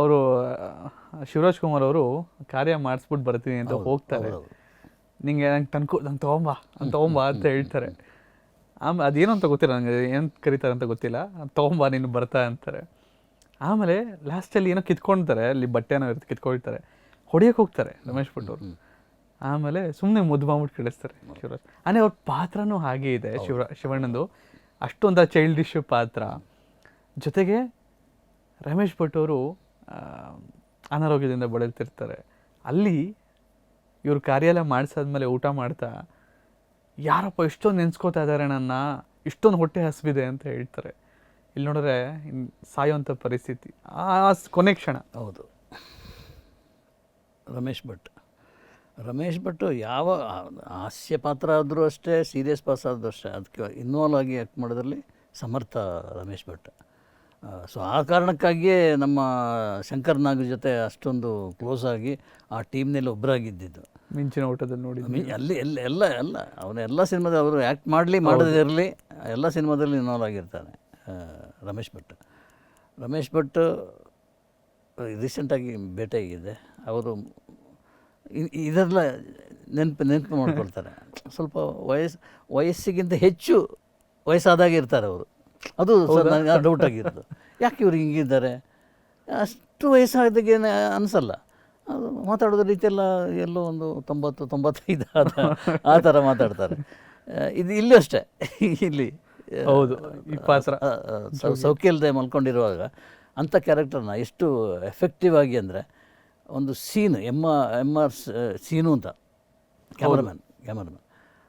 ಅವರು ಶಿವರಾಜ್ ಕುಮಾರ್ ಅವರು ಕಾರ್ಯ ಮಾಡಿಸ್ಬಿಟ್ಟು ಬರ್ತೀನಿ ಅಂತ ಹೋಗ್ತಾರೆ. ನಿಂಗೆ ನಂಗೆ ತನ್ಕು ನಂಗೆ ತೊಗೊಂಬಾ ಅಂತ ತೊಗೊಂಬಾ ಅಂತ ಹೇಳ್ತಾರೆ. ಆಮೇಲೆ ಅದೇನು ಅಂತ ಗೊತ್ತಿಲ್ಲ ನನಗೆ ಏನು ಕರೀತಾರೆ ಅಂತ ಗೊತ್ತಿಲ್ಲ. ತೊಗೊಂಬಾ ನೀನು ಬರ್ತಾ ಅಂತಾರೆ. ಆಮೇಲೆ ಲಾಸ್ಟಲ್ಲಿ ಏನೋ ಕಿತ್ಕೊಳ್ತಾರೆ ಅಲ್ಲಿ ಬಟ್ಟೆನೋ ಇರುತ್ತೆ ಕಿತ್ಕೊಳ್ತಾರೆ. ಹೊಡಿಯೋಕೆ ಹೋಗ್ತಾರೆ ರಮೇಶ್ ಭಟ್ ಅವರು. ಆಮೇಲೆ ಸುಮ್ಮನೆ ಮುದ್ದು ಮಾಡ್ಬಿಟ್ಟು ಕಳಿಸ್ತಾರೆ ಶಿವರಾಜ್. ಅಂದರೆ ಅವ್ರ ಪಾತ್ರನೂ ಹಾಗೆ ಇದೆ ಶಿವರ ಶಿವಣ್ಣಂದು. ಅಷ್ಟೊಂದು ಚೈಲ್ಡಿಶ್ ಪಾತ್ರ. ಜೊತೆಗೆ ರಮೇಶ್ ಭಟ್ ಅವರು ಅನಾರೋಗ್ಯದಿಂದ ಬಳಲ್ತಿರ್ತಾರೆ. ಅಲ್ಲಿ ಇವ್ರು ಕಾರ್ಯಾಲಯ ಮಾಡಿಸಾದ್ಮೇಲೆ ಊಟ ಮಾಡ್ತಾ ಯಾರಪ್ಪ ಇಷ್ಟೊಂದು ನೆನ್ಸ್ಕೋತಾ ಇದ್ದಾರೆ ನನ್ನ ಇಷ್ಟೊಂದು ಹೊಟ್ಟೆ ಹಸಿವಿದೆ ಅಂತ ಹೇಳ್ತಾರೆ. ಇಲ್ಲಿ ನೋಡಿದ್ರೆ ಸಾಯೋಂಥ ಪರಿಸ್ಥಿತಿ. ಆ ಕೊನೆ ಕ್ಷಣ. ಹೌದು. ರಮೇಶ್ ಭಟ್. ರಮೇಶ್ ಭಟ್ ಯಾವ ಹಾಸ್ಯ ಪಾತ್ರ ಆದರೂ ಅಷ್ಟೇ ಸೀರಿಯಸ್ ಪಾಸ್ ಆದರೂ ಅಷ್ಟೇ. ಅದಕ್ಕೆ ಇನ್ವಾಲ್ವ್ ಆಗಿ ಆ್ಯಕ್ಟ್ ಮಾಡೋದ್ರಲ್ಲಿ ಸಮರ್ಥ ರಮೇಶ್ ಭಟ್. ಸೊ ಆ ಕಾರಣಕ್ಕಾಗಿಯೇ ನಮ್ಮ ಶಂಕರ್ ನಾಗ್ ಜೊತೆ ಅಷ್ಟೊಂದು ಕ್ಲೋಸ್ ಆಗಿ ಆ ಟೀಮ್ನಲ್ಲಿ ಒಬ್ಬರಾಗಿದ್ದಿದ್ದು ಮಿಂಚಿನ ಊಟದಲ್ಲಿ ನೋಡಿ ಅಲ್ಲಿ ಎಲ್ಲ ಎಲ್ಲ ಎಲ್ಲ ಅವನ ಎಲ್ಲ ಸಿನಿಮಾದಲ್ಲಿ ಅವರು ಆ್ಯಕ್ಟ್ ಮಾಡಲಿ ಮಾಡದೇ ಇರಲಿ ಎಲ್ಲ ಸಿನಿಮಾದಲ್ಲಿ ಇನ್ವಾಲ್ವ್ ಆಗಿರ್ತಾನೆ ರಮೇಶ್ ಭಟ್. ರಮೇಶ್ ಭಟ್ ರೀಸೆಂಟಾಗಿ ಭೇಟಿಯಾಗಿದೆ ಅವರು ಇದೆಲ್ಲ ನೆನಪು ನೆನಪು ಮಾಡ್ಕೊಳ್ತಾರೆ. ಸ್ವಲ್ಪ ವಯಸ್ಸು ವಯಸ್ಸಿಗಿಂತ ಹೆಚ್ಚು ವಯಸ್ಸಾದಾಗ ಇರ್ತಾರೆ ಅವರು. ಅದು ನನಗೆ ಡೌಟ್ ಆಗಿರೋದು. ಯಾಕೆ ಇವ್ರು ಹಿಂಗಿದ್ದಾರೆ? ಅಷ್ಟು ವಯಸ್ಸಾದಾಗ ಅನಿಸಲ್ಲ. ಅದು ಮಾತಾಡೋದ್ರ ರೀತಿಯೆಲ್ಲ ಎಲ್ಲೋ ಒಂದು ತೊಂಬತ್ತು ತೊಂಬತ್ತೈದು ಆ ಥರ ಮಾತಾಡ್ತಾರೆ. ಇದು ಇಲ್ಲೂ ಅಷ್ಟೇ. ಇಲ್ಲಿ ಹೌದು, ಈ ಪಾತ್ರ. ಸೌಖ್ಯ ಇಲ್ಲದೆ ಮಲ್ಕೊಂಡಿರುವಾಗ ಅಂಥ ಕ್ಯಾರೆಕ್ಟರ್ನ ಎಷ್ಟು ಎಫೆಕ್ಟಿವ್ ಆಗಿ ಅಂದರೆ ಒಂದು scene M M R Seenu ಅಂತ. ಕ್ಯಾಮರಾಮ್ಯಾನ್ ಕ್ಯಾಮರಾಮ್ಯಾನ್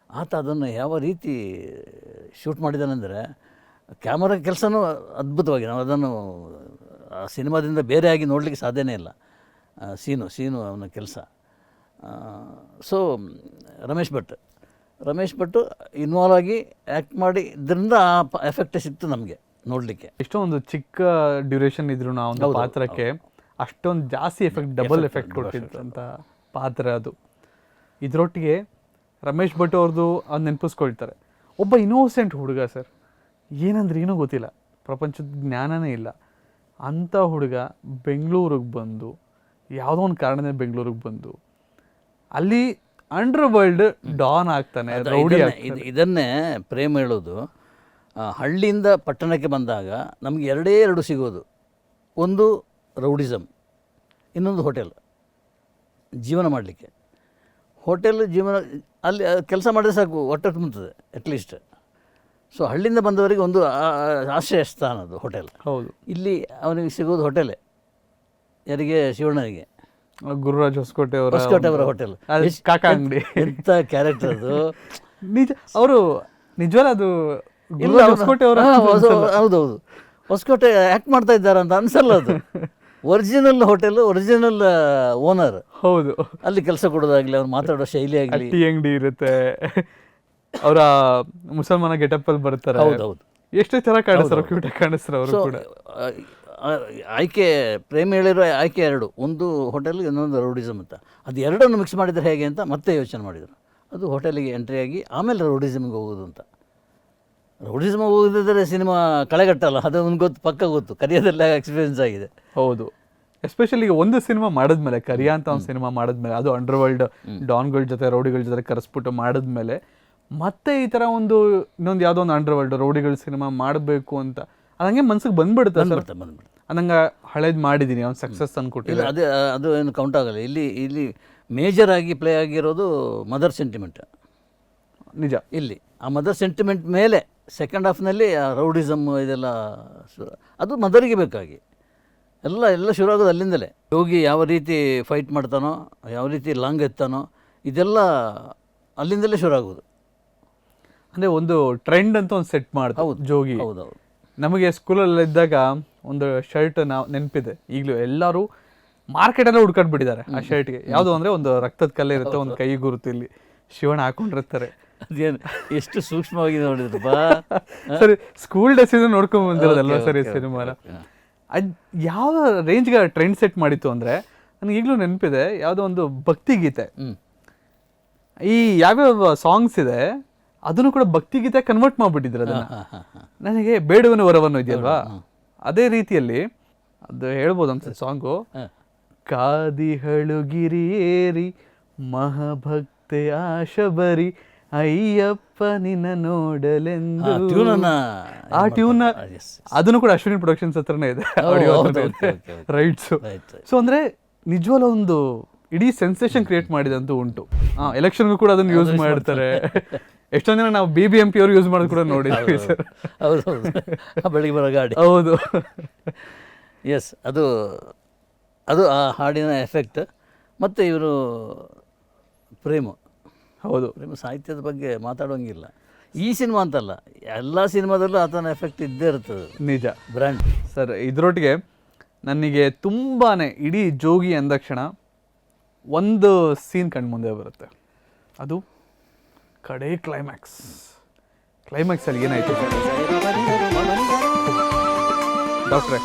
ಆತ ಅದನ್ನು ಯಾವ ರೀತಿ ಶೂಟ್ ಮಾಡಿದ್ದಾನೆಂದರೆ ಕ್ಯಾಮರಾ ಕೆಲಸನೂ ಅದ್ಭುತವಾಗಿ ನಾವು ಅದನ್ನು ಆ ಸಿನಿಮಾದಿಂದ ಬೇರೆಯಾಗಿ ನೋಡಲಿಕ್ಕೆ ಸಾಧ್ಯನೇ ಇಲ್ಲ. ಸೀನು ಸೀನು ಅವನ ಕೆಲಸ. ಸೊ ರಮೇಶ್ ಭಟ್. ರಮೇಶ್ ಭಟ್ ಇನ್ವಾಲ್ವ್ ಆಗಿ ಆ್ಯಕ್ಟ್ ಮಾಡಿ ಇದರಿಂದ ಆ ಎಫೆಕ್ಟ್ ಸಿಕ್ತು ನಮಗೆ ನೋಡಲಿಕ್ಕೆ. ಎಷ್ಟೊಂದು ಚಿಕ್ಕ ಡ್ಯೂರೇಷನ್ ಇದ್ರು ನಾವು ಒಂದು ಪಾತ್ರಕ್ಕೆ. ಅಷ್ಟೊಂದು ಜಾಸ್ತಿ ಎಫೆಕ್ಟ್ ಡಬಲ್ ಎಫೆಕ್ಟ್ ಕೊಟ್ಟಿದ್ದಂಥ ಪಾತ್ರ ಅದು. ಇದರೊಟ್ಟಿಗೆ ರಮೇಶ್ ಭಟ್ ಅವ್ರದ್ದು ಅದು ನೆನಪಿಸ್ಕೊಳ್ತಾರೆ. ಒಬ್ಬ ಇನ್ನೋಸೆಂಟ್ ಹುಡುಗ ಸರ್ ಏನಂದ್ರೆ ಏನೂ ಗೊತ್ತಿಲ್ಲ. ಪ್ರಪಂಚದ ಜ್ಞಾನನೇ ಇಲ್ಲ. ಅಂಥ ಹುಡುಗ ಬೆಂಗಳೂರಿಗೆ ಬಂದು ಯಾವುದೋ ಒಂದು ಕಾರಣದಿಂದ ಬೆಂಗಳೂರಿಗೆ ಬಂದು ಅಲ್ಲಿ ಅಂಡರ್ ವರ್ಲ್ಡ್ ಡಾನ್ ಆಗ್ತಾನೆ ಇದನ್ನೇ- ಪ್ರೇಮ್ ಹೇಳೋದು. ಹಳ್ಳಿಯಿಂದ ಪಟ್ಟಣಕ್ಕೆ ಬಂದಾಗ ನಮಗೆ ಎರಡೇ ಎರಡು ಸಿಗೋದು. ಒಂದು ರೌಡಿಸಮ್ ಇನ್ನೊಂದು ಹೋಟೆಲ್ ಜೀವನ ಮಾಡಲಿಕ್ಕೆ. ಹೋಟೆಲ್ ಜೀವನ ಅಲ್ಲಿ ಕೆಲಸ ಮಾಡಿದ್ರೆ ಸಾಕು ಹೊಟ್ಟೆ ತುಂಬುತ್ತದೆ ಅಟ್ಲೀಸ್ಟ್ ಸೊ ಹಳ್ಳಿಯಿಂದ ಬಂದವರಿಗೆ ಒಂದು ಆಶ್ರಯ ಸ್ಥಾನ ಅದು ಹೋಟೆಲ್. ಹೌದು. ಇಲ್ಲಿ ಅವನಿಗೆ ಸಿಗೋದು ಹೋಟೆಲ್ ಯಾರಿಗೆ ಶಿವಣ್ಣನಿಗೆ. ಗುರುರಾಜ್ ಹೊಸಕೋಟೆ ಅವರ ಹೊಸಕೋಟೆ ಅವರ ಹೋಟೆಲ್. ಅದು ಎಂತ ಅಂಗಡಿ. ಎಂಥ ಕ್ಯಾರೆಕ್ಟರ್ ಅದು? *laughs* ನಿಜ ಅವರು ನಿಜವಲ್ಲ ಅದು ಹೊಸಕೋಟೆ ಅವರ ಹೌದೌದು. ಹೊಸಕೋಟೆ ಆ್ಯಕ್ಟ್ ಮಾಡ್ತಾ ಇದ್ದಾರೆ ಅಂತ ಅನ್ಸಲ್ಲ ಅದು. *laughs* ಒರಿಜಿನಲ್ ಹೋಟೆಲ್ ಒರಿಜಿನಲ್ ಓನರ್ ಹೌದು. ಅಲ್ಲಿ ಕೆಲಸ ಕೊಡೋದಾಗ್ಲಿ ಅವ್ರು ಮಾತಾಡೋ ಶೈಲಿ ಆಗಲಿ. ಟೀ ಅಂಗಡಿ ಇರುತ್ತೆ. ಅವರ ಮುಸಲ್ಮಾನ ಗೆಟಪ್ ಅಲ್ಲಿ ಬರ್ತಾರೆ. ಹೌದೌದು. ಎಷ್ಟೇ ಚೆನ್ನಾಗಿ ಕಾಣಿಸ್ತಾರೆ ಕ್ಯೂಟ್ ಕಾಣಿಸ್ತಾರ ಅವರು ಕೂಡ. ಆಯ್ಕೆ ಪ್ರೇಮ ಹೇಳಿರೋ ಆಯ್ಕೆ ಎರಡು. ಒಂದು ಹೋಟೆಲ್ ಇನ್ನೊಂದು ರೌಡಿಸಮ್ ಅಂತ. ಅದು ಎರಡನ್ನು ಮಿಕ್ಸ್ ಮಾಡಿದ್ರೆ ಹೇಗೆ ಅಂತ ಮತ್ತೆ ಯೋಚನೆ ಮಾಡಿದರು. ಅದು ಹೋಟೆಲಿಗೆ ಎಂಟ್ರಿ ಆಗಿ ಆಮೇಲೆ ರೌಡಿಸಮ್ಗೆ ಹೋಗೋದು ಅಂತ. ರೌಡಿಸಮ್ ಹೋಗಿದ್ದರೆ ಸಿನಿಮಾ ಕಳೆಗಟ್ಟಲ್ಲ ಅದು ಒಂದು ಗೊತ್ತು ಪಕ್ಕ ಗೊತ್ತು ಕರಿಯೋದೆಲ್ಲ ಎಕ್ಸ್ಪೀರಿಯನ್ಸ್ ಆಗಿದೆ. ಹೌದು. ಎಸ್ಪೆಷಲಿ ಈಗ ಒಂದು ಸಿನಿಮಾ ಮಾಡಿದ್ಮೇಲೆ ಕರಿಯಾ ಅಂತ ಒಂದು ಸಿನಿಮಾ ಮಾಡಿದ್ಮೇಲೆ ಅದು ಅಂಡರ್ ವರ್ಲ್ಡ್ ಡಾನ್ಗಳ ಜೊತೆ ರೌಡಿಗಳ ಜೊತೆ ಕರೆಸ್ಬಿಟ್ಟು ಮಾಡಿದ್ಮೇಲೆ ಮತ್ತೆ ಈ ಥರ ಒಂದು ಇನ್ನೊಂದು ಯಾವುದೋ ಒಂದು ಅಂಡರ್ ವರ್ಲ್ಡ್ ರೌಡಿಗಳ ಸಿನಿಮಾ ಮಾಡಬೇಕು ಅಂತ ಅದಂಗೆ ಮನ್ಸಿಗೆ ಬಂದ್ಬಿಡುತ್ತೆ ಅದಂಗೆ ಹಳೇದು ಬಂದ್ಬಿಡ್ತೆ ನಂಗೆ ಹಳೇದ್ ಮಾಡಿದ್ದೀನಿ ಅವ್ನು ಸಕ್ಸಸ್ ಅನ್ಕೊಟ್ಟಿಲ್ಲ ಅದೇ ಅದು ಏನು ಕೌಂಟ್ ಆಗಲ್ಲ. ಇಲ್ಲಿ ಇಲ್ಲಿ ಮೇಜರ್ ಆಗಿ ಪ್ಲೇ ಆಗಿರೋದು ಮದರ್ ಸೆಂಟಿಮೆಂಟ್ ನಿಜ. ಇಲ್ಲಿ ಆ ಮದರ್ ಸೆಂಟಿಮೆಂಟ್ ಮೇಲೆ ಸೆಕೆಂಡ್ ಹಾಫ್ನಲ್ಲಿ ರೌಡಿಸಮ್ ಇದೆಲ್ಲ ಶುರು ಅದು ಮದರಿಗೆ ಬೇಕಾಗಿ. ಎಲ್ಲ ಎಲ್ಲ ಶುರು ಆಗೋದು ಅಲ್ಲಿಂದಲೇ. ಯೋಗಿ ಯಾವ ರೀತಿ ಫೈಟ್ ಮಾಡ್ತಾನೋ ಯಾವ ರೀತಿ ಲಾಂಗ್ ಎತ್ತಾನೋ ಇದೆಲ್ಲ ಅಲ್ಲಿಂದಲೇ ಶುರು ಆಗೋದು. ಅಂದರೆ ಒಂದು ಟ್ರೆಂಡ್ ಅಂತ ಒಂದು ಸೆಟ್ ಮಾಡ್ತಾ ಹೌದು. ಜೋಗಿ. ಹೌದೌದು. ನಮಗೆ ಸ್ಕೂಲಲ್ಲಿದ್ದಾಗ ಒಂದು ಶರ್ಟ್ ನಾವು ನೆನಪಿದೆ. ಈಗಲೂ ಎಲ್ಲರೂ ಮಾರ್ಕೆಟಲ್ಲೇ ಹುಡ್ಕೊಂಡು ಬಿಟ್ಟಿದ್ದಾರೆ ಆ ಶರ್ಟ್ಗೆ ಯಾವುದು ಅಂದರೆ ಒಂದು ರಕ್ತದ ಕಲೆ ಇರುತ್ತೆ ಒಂದು ಕೈ ಗುರುತು ಇಲ್ಲಿ ಶಿವಣ್ಣ ಹಾಕೊಂಡಿರ್ತಾರೆ. ಅದೇನು ಎಷ್ಟು ಸೂಕ್ಷ್ಮವಾಗಿ ನೋಡಿದ್ರಪ್ಪ. *laughs* ಬಾ ಸರಿ ಸ್ಕೂಲ್ ಡೇಸ್ ಇದು ನೋಡ್ಕೊಂಡ್ ಬಂದಿರೋದಲ್ವಾ ಸರಿ ಸಿನಿಮಾನ ಅದ್ ಯಾವ ರೇಂಜ್ಗೆ ಟ್ರೆಂಡ್ ಸೆಟ್ ಮಾಡಿತ್ತು ಅಂದ್ರೆ ನನಗೆ ಈಗಲೂ ನೆನಪಿದೆ ಯಾವುದೋ ಒಂದು ಭಕ್ತಿ ಗೀತೆ. ಈ ಯಾವ್ಯಾವ ಸಾಂಗ್ಸ್ ಇದೆ ಅದನ್ನು ಕೂಡ ಭಕ್ತಿ ಗೀತೆ ಕನ್ವರ್ಟ್ ಮಾಡ್ಬಿಟ್ಟಿದ್ರು ಅದನ್ನ. ನನಗೆ ಬೇಡವನು ವರವನ್ನು ಇದೆಯಲ್ವಾ? ಅದೇ ರೀತಿಯಲ್ಲಿ ಅದು ಹೇಳ್ಬೋದು ಅನ್ಸುತ್ತೆ ಸಾಂಗು ಕಾದಿ ಕಾದಿಹಳು ಗಿರಿಯೇರಿ ಮಹಾಭಕ್ತೆ ಆಶಬರಿ ಅಯ್ಯಪ್ಪ ನಿನ್ನ ನೋಡಲೆಂದು. ಆ ಟ್ಯೂನನ್ನ ಆ ಟ್ಯೂನ್. ಅದನ್ನು ಕೂಡ ಅಶ್ವಿನಿ ಪ್ರೊಡಕ್ಷನ್ಸ್ ಹತ್ರನೇ ಇದೆ. Audio rights. ಸೊ ಅಂದ್ರೆ ನಿಜವಾದ ಒಂದು ಇಡೀ ಸೆನ್ಸೇಷನ್ ಕ್ರಿಯೇಟ್ ಮಾಡಿದಂತೂ ಉಂಟು. ಎಲೆಕ್ಷನ್ಗೂ ಕೂಡ ಅದನ್ನು ಯೂಸ್ ಮಾಡ್ತಾರೆ. ಎಷ್ಟೊಂದ್ ಜನ ನಾವು ಬಿ ಬಿ ಎಂ ಪಿ ಅವರು ಯೂಸ್ ಮಾಡೋದು ಕೂಡ ನೋಡಿದ್ವಿ ಸರ್. ಹೌದು ಹೌದು. ಆ ಬೆಳಿಗ್ಗೆ ಬರೋ ಗಾಡಿ. ಹೌದು. ಎಸ್ ಅದು ಅದು ಆ ಹಾಡಿನ ಎಫೆಕ್ಟ್ ಮತ್ತು ಇವರು ಪ್ರೇಮ. ಹೌದು ನಿಮ್ಮ ಸಾಹಿತ್ಯದ ಬಗ್ಗೆ ಮಾತಾಡೋಂಗಿಲ್ಲ. ಈ ಸಿನಿಮಾ ಅಂತಲ್ಲ ಎಲ್ಲ ಸಿನಿಮಾದಲ್ಲೂ ಆತನ ಎಫೆಕ್ಟ್ ಇದ್ದೇ ಇರ್ತದೆ. ನಿಜ. ಬ್ರ್ಯಾಂಡ್ ಸರ್ ಇದರೊಟ್ಟಿಗೆ ನನಗೆ ತುಂಬಾ ಇಡೀ ಜೋಗಿ ಅಂದಕ್ಷಣ ಒಂದು ಸೀನ್ ಕಣ್ಮುಂದೆ ಬರುತ್ತೆ. ಅದು ಕಡೆ ಕ್ಲೈಮ್ಯಾಕ್ಸ್ ಕ್ಲೈಮ್ಯಾಕ್ಸಲ್ಲಿ ಏನಾಯಿತು? ಡಾಕ್ಟ್ರೆ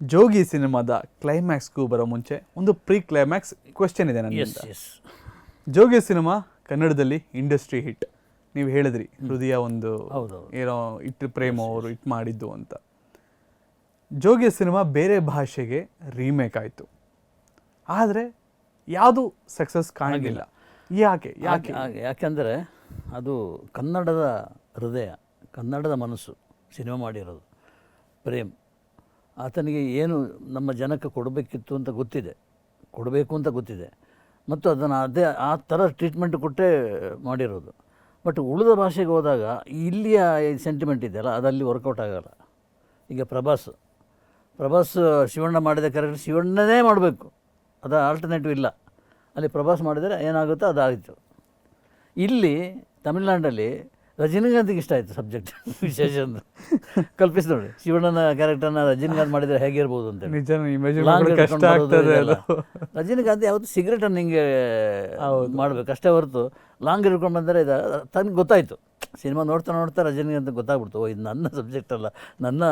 ಜೋಗಿ ಸಿನಿಮಾದ ಕ್ಲೈಮ್ಯಾಕ್ಸ್ಗೂ ಬರೋ ಮುಂಚೆ ಒಂದು ಪ್ರೀ ಕ್ಲೈಮ್ಯಾಕ್ಸ್ ಕ್ವೆಶ್ಚನ್ ಇದೆ ನನಗೆ ಜೋಗಿ ಸಿನಿಮಾ ಕನ್ನಡದಲ್ಲಿ ಇಂಡಸ್ಟ್ರಿ ಹಿಟ್. ನೀವು ಹೇಳಿದ್ರಿ ಹೃದಯ ಒಂದು. ಏನೋ ಇಟ್ಟು ಪ್ರೇಮ ಅವರು ಇಟ್ ಮಾಡಿದ್ದು ಅಂತ. ಜೋಗಿಯ ಸಿನಿಮಾ ಬೇರೆ ಭಾಷೆಗೆ ರೀಮೇಕ್ ಆಯಿತು. ಆದರೆ ಯಾವುದು ಸಕ್ಸಸ್ ಕಾಣಲಿಲ್ಲ. ಯಾಕೆ ಯಾಕೆ? ಯಾಕೆಂದರೆ ಅದು ಕನ್ನಡದ ಹೃದಯ ಕನ್ನಡದ ಮನಸ್ಸು ಸಿನಿಮಾ ಮಾಡಿರೋದು ಪ್ರೇಮ್. ಆತನಿಗೆ ಏನು ನಮ್ಮ ಜನಕ್ಕೆ ಕೊಡಬೇಕಿತ್ತು ಅಂತ ಗೊತ್ತಿದೆ. ಕೊಡಬೇಕು ಅಂತ ಗೊತ್ತಿದೆ. ಮತ್ತು ಅದನ್ನು ಅದೇ ಆ ಥರ ಟ್ರೀಟ್ಮೆಂಟ್ ಕೊಟ್ಟೇ ಮಾಡಿರೋದು. ಬಟ್ ಉಳಿದ ಭಾಷೆಗೆ ಹೋದಾಗ ಇಲ್ಲಿಯ ಸೆಂಟಿಮೆಂಟ್ ಇದೆಯಲ್ಲ ಅದಲ್ಲಿ ವರ್ಕೌಟ್ ಆಗೋಲ್ಲ. ಈಗ ಪ್ರಭಾಸ್ ಪ್ರಭಾಸ್ ಶಿವಣ್ಣ ಮಾಡಿದ ಕ್ಯಾರೆಕ್ಟರ್ ಶಿವಣ್ಣನೇ ಮಾಡಬೇಕು. ಅದು ಆಲ್ಟರ್ನೇಟಿವ್ ಇಲ್ಲ. ಅಲ್ಲಿ ಪ್ರಭಾಸ್ ಮಾಡಿದರೆ ಏನಾಗುತ್ತೋ ಅದಾಯಿತು. ಇಲ್ಲಿ ತಮಿಳ್ನಾಡಲ್ಲಿ ರಜನಿಕಾಂತ್ಗೆ ಇಷ್ಟ ಆಯಿತು ಸಬ್ಜೆಕ್ಟ್ ವಿಶೇಷ ಅಂತ ಕಲ್ಪಿಸಿ ನೋಡಿ ಶಿವಣ್ಣನ ಕ್ಯಾರೆಕ್ಟರ್ನ ರಜನಿಕಾಂತ್ ಮಾಡಿದರೆ ಹೇಗಿರ್ಬೋದು. ಅದು. ರಜನಿಕಾಂತ್ ಯಾವತ್ತು ಸಿಗರೇಟನ್ನು ಹಿಂಗೆ ಮಾಡಬೇಕು. ಅಷ್ಟೇ ಹೊರತು ಲಾಂಗ್ ಹಿಡ್ಕೊಂಡು ಬಂದರೆ ಇದು ತನಗೆ ಗೊತ್ತಾಯಿತು. ಸಿನಿಮಾ ನೋಡ್ತಾ ನೋಡ್ತಾ ರಜನಿಕಾಂತ್ ಗೊತ್ತಾಗ್ಬಿಡ್ತು. ಓ ಇದು ನನ್ನ ಸಬ್ಜೆಕ್ಟ್ ಅಲ್ಲ. ನನ್ನ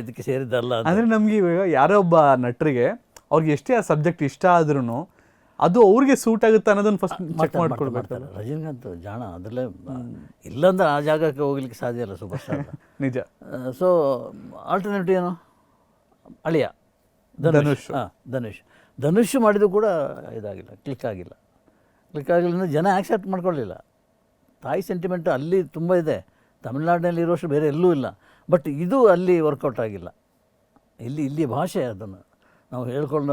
ಇದಕ್ಕೆ ಸೇರಿದ್ದಲ್ಲ ಅಂದರೆ ನಮಗೆ ನಮ್ಗೆ ಇವಾಗ ಯಾರೋ ಒಬ್ಬ ನಟರಿಗೆ ಅವ್ರಿಗೆ ಎಷ್ಟೇ ಆ ಸಬ್ಜೆಕ್ಟ್ ಇಷ್ಟ ಆದ್ರೂ ಅದು ಅವ್ರಿಗೆ ಸೂಟ್ ಆಗುತ್ತೆ ಅನ್ನೋದನ್ನ ಫಸ್ಟ್ ಚೆಕ್ ಮಾಡ್ಕೊಳ್ಬೇಕು. ರಜನಿಕಾಂತ್ ಜಾಣ ಅದರಲ್ಲೇ ಇಲ್ಲಂದ್ರೆ ಆ ಜಾಗಕ್ಕೆ ಹೋಗ್ಲಿಕ್ಕೆ ಸಾಧ್ಯ ಇಲ್ಲ ಸೂಪರ್ ಸ್ಟಾರ್ ನಿಜ. ಸೊ ಆಲ್ಟರ್ನೇಟಿವ್ ಏನು? ಅಳಿಯ. ಧನುಷ್. ಹಾಂ ಧನುಷ್. ಧನುಷ್ ಮಾಡಿದ್ದು ಕೂಡ ಇದಾಗಿಲ್ಲ ಕ್ಲಿಕ್ ಆಗಿಲ್ಲ. ಕ್ಲಿಕ್ ಆಗಿಲ್ಲ ಅಂದರೆ ಜನ ಆಕ್ಸೆಪ್ಟ್ ಮಾಡ್ಕೊಳ್ಳಿಲ್ಲ. ತಾಯಿ ಸೆಂಟಿಮೆಂಟ್ ಅಲ್ಲಿ ತುಂಬ ಇದೆ. ತಮಿಳ್ನಾಡಿನಲ್ಲಿ ಇರೋಷ್ಟು ಬೇರೆ ಎಲ್ಲೂ ಇಲ್ಲ. ಬಟ್ ಇದು ಅಲ್ಲಿ ವರ್ಕೌಟ್ ಆಗಿಲ್ಲ. ಇಲ್ಲಿ ಇಲ್ಲಿ ಭಾಷೆ ಅದನ್ನು. ನಾವು ಹೇಳ್ಕೊಂಡ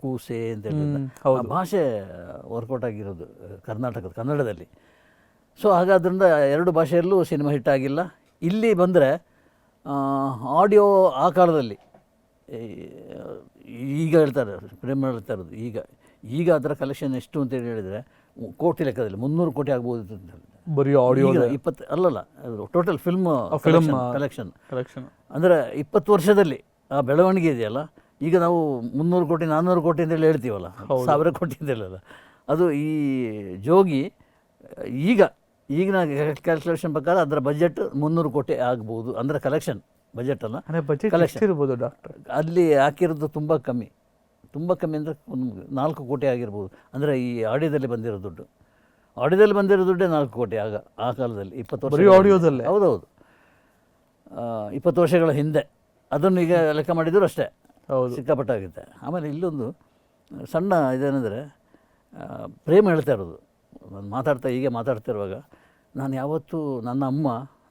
ಕೂಸೆ ಅಂತ ಹೇಳಿದ್ರೆ ಆ ಭಾಷೆ ವರ್ಕೌಟ್ ಆಗಿರೋದು ಕರ್ನಾಟಕದ ಕನ್ನಡದಲ್ಲಿ. ಸೊ ಹಾಗಾದ್ರಿಂದ ಎರಡು ಭಾಷೆಯಲ್ಲೂ ಸಿನಿಮಾ ಹಿಟ್ ಆಗಿಲ್ಲ. ಇಲ್ಲಿ ಬಂದರೆ ಆಡಿಯೋ ಆ ಕಾಲದಲ್ಲಿ ಈಗ ಹೇಳ್ತಾರೆ ಪ್ರೇಮ ಹೇಳ್ತಾ ಇರೋದು ಈಗ ಈಗ ಅದರ ಕಲೆಕ್ಷನ್ ಎಷ್ಟು ಅಂತೇಳಿ ಹೇಳಿದರೆ ಕೋಟಿ ಲೆಕ್ಕದಲ್ಲಿ ಮುನ್ನೂರು ಕೋಟಿ ಆಗ್ಬೋದು ಅಂತ ಬರೀ ಆಡಿಯೋ ಇಪ್ಪತ್ತು ಅಲ್ಲಲ್ಲ total film film, collection collection ಅಂದರೆ ಇಪ್ಪತ್ತು ವರ್ಷದಲ್ಲಿ ಆ ಬೆಳವಣಿಗೆ ಇದೆಯಲ್ಲ ಈಗ ನಾವು ಮುನ್ನೂರು ಕೋಟಿ ನಾನ್ನೂರು ಕೋಟಿ ಅಂತೇಳಿ ಹೇಳ್ತೀವಲ್ಲ? ಸಾವಿರ ಕೋಟಿ ಅಂತ ಹೇಳಲ್ಲ ಅದು ಈ ಜೋಗಿ ಈಗ ಈಗಿನ ಕ್ಯಾಲ್ಕುಲೇಷನ್ ಪ್ರಕಾರ ಅದರ ಬಜೆಟ್ ಮುನ್ನೂರು ಕೋಟಿ ಆಗ್ಬೋದು. ಅಂದರೆ ಕಲೆಕ್ಷನ್ ಬಜೆಟ್ ಅಲ್ಲ. Collection budget Collection. ಎಷ್ಟಿರ್ಬೋದು ಡಾಕ್ಟರ್ ಅಲ್ಲಿ ಹಾಕಿರೋದು ತುಂಬ ಕಮ್ಮಿ. ತುಂಬ ಕಮ್ಮಿ ಅಂದರೆ ಒಂದು ನಾಲ್ಕು ಕೋಟಿ ಆಗಿರ್ಬೋದು. ಅಂದರೆ ಈ ಆಡಿಯೋದಲ್ಲಿ ಬಂದಿರೋ ದುಡ್ಡು. ಆಡಿಯೋದಲ್ಲಿ ಬಂದಿರೋ ದುಡ್ಡೇ ನಾಲ್ಕು ಕೋಟಿ ಆಗ ಆ ಕಾಲದಲ್ಲಿ ಇಪ್ಪತ್ತು ವರ್ಷ ಆಡಿಯೋದಲ್ಲಿ? ಹೌದೌದು. ಇಪ್ಪತ್ತು ವರ್ಷಗಳ ಹಿಂದೆ. ಅದನ್ನು ಈಗ ಲೆಕ್ಕ ಮಾಡಿದ್ರು ಅಷ್ಟೇ. ಸಿಕ್ಕಾಪಟ್ಟಾಗುತ್ತೆ ಆಮೇಲೆ ಇಲ್ಲೊಂದು ಸಣ್ಣ ಇದೇನೆಂದರೆ ಪ್ರೇಮ ಹೇಳ್ತಾ ಇರೋದು. ನಾನು ಮಾತಾಡ್ತಾ ಹೀಗೆ ಮಾತಾಡ್ತಿರುವಾಗ ನಾನು ಯಾವತ್ತೂ ನನ್ನ ಅಮ್ಮ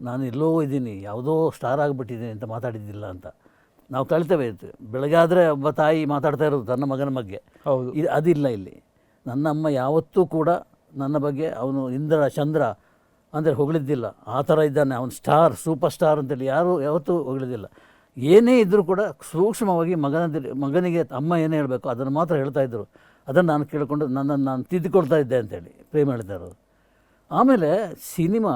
ನಾನು ಎಲ್ಲೋ ಇದ್ದೀನಿ ಯಾವುದೋ ಸ್ಟಾರ್ ಆಗಿಬಿಟ್ಟಿದ್ದೀನಿ ಅಂತ ಮಾತಾಡಿದ್ದಿಲ್ಲ ಅಂತ. ನಾವು ಕಳಿತೇವೆ ಆದರೆ ಒಬ್ಬ ತಾಯಿ ಮಾತಾಡ್ತಾ ಇರೋದು ತನ್ನ ಮಗನ ಬಗ್ಗೆ. ಹೌದು. ಇದು ಅದಿಲ್ಲ ಇಲ್ಲಿ. ನನ್ನ ಅಮ್ಮ ಯಾವತ್ತೂ ಕೂಡ ನನ್ನ ಬಗ್ಗೆ ಅವನು ಇಂದ್ರ ಚಂದ್ರ ಅಂದರೆ ಹೊಗಳಿದ್ದಿಲ್ಲ. ಆ ಥರ ಇದ್ದಾನೆ. ಅವನು ಸ್ಟಾರ್ ಸೂಪರ್ ಸ್ಟಾರ್ ಅಂತೇಳಿ ಯಾರೂ ಯಾವತ್ತೂ ಹೊಗಳಿದ್ದಿಲ್ಲ. ಏನೇ ಇದ್ದರೂ ಕೂಡ ಸೂಕ್ಷ್ಮವಾಗಿ ಮಗನ ಮಗನಿಗೆ ಅಮ್ಮ ಏನೇ ಹೇಳಬೇಕು ಅದನ್ನು ಮಾತ್ರ ಹೇಳ್ತಾ ಇದ್ದರು ಅದನ್ನು ನಾನು ಕೇಳಿಕೊಂಡು ನನ್ನನ್ನು ನಾನು ತಿದ್ದುಕೊಳ್ತಾ ಇದ್ದೆ ಅಂತೇಳಿ ಪ್ರೇಮ ಹೇಳ್ತಾ ಇರೋದು ಆಮೇಲೆ ಸಿನಿಮಾ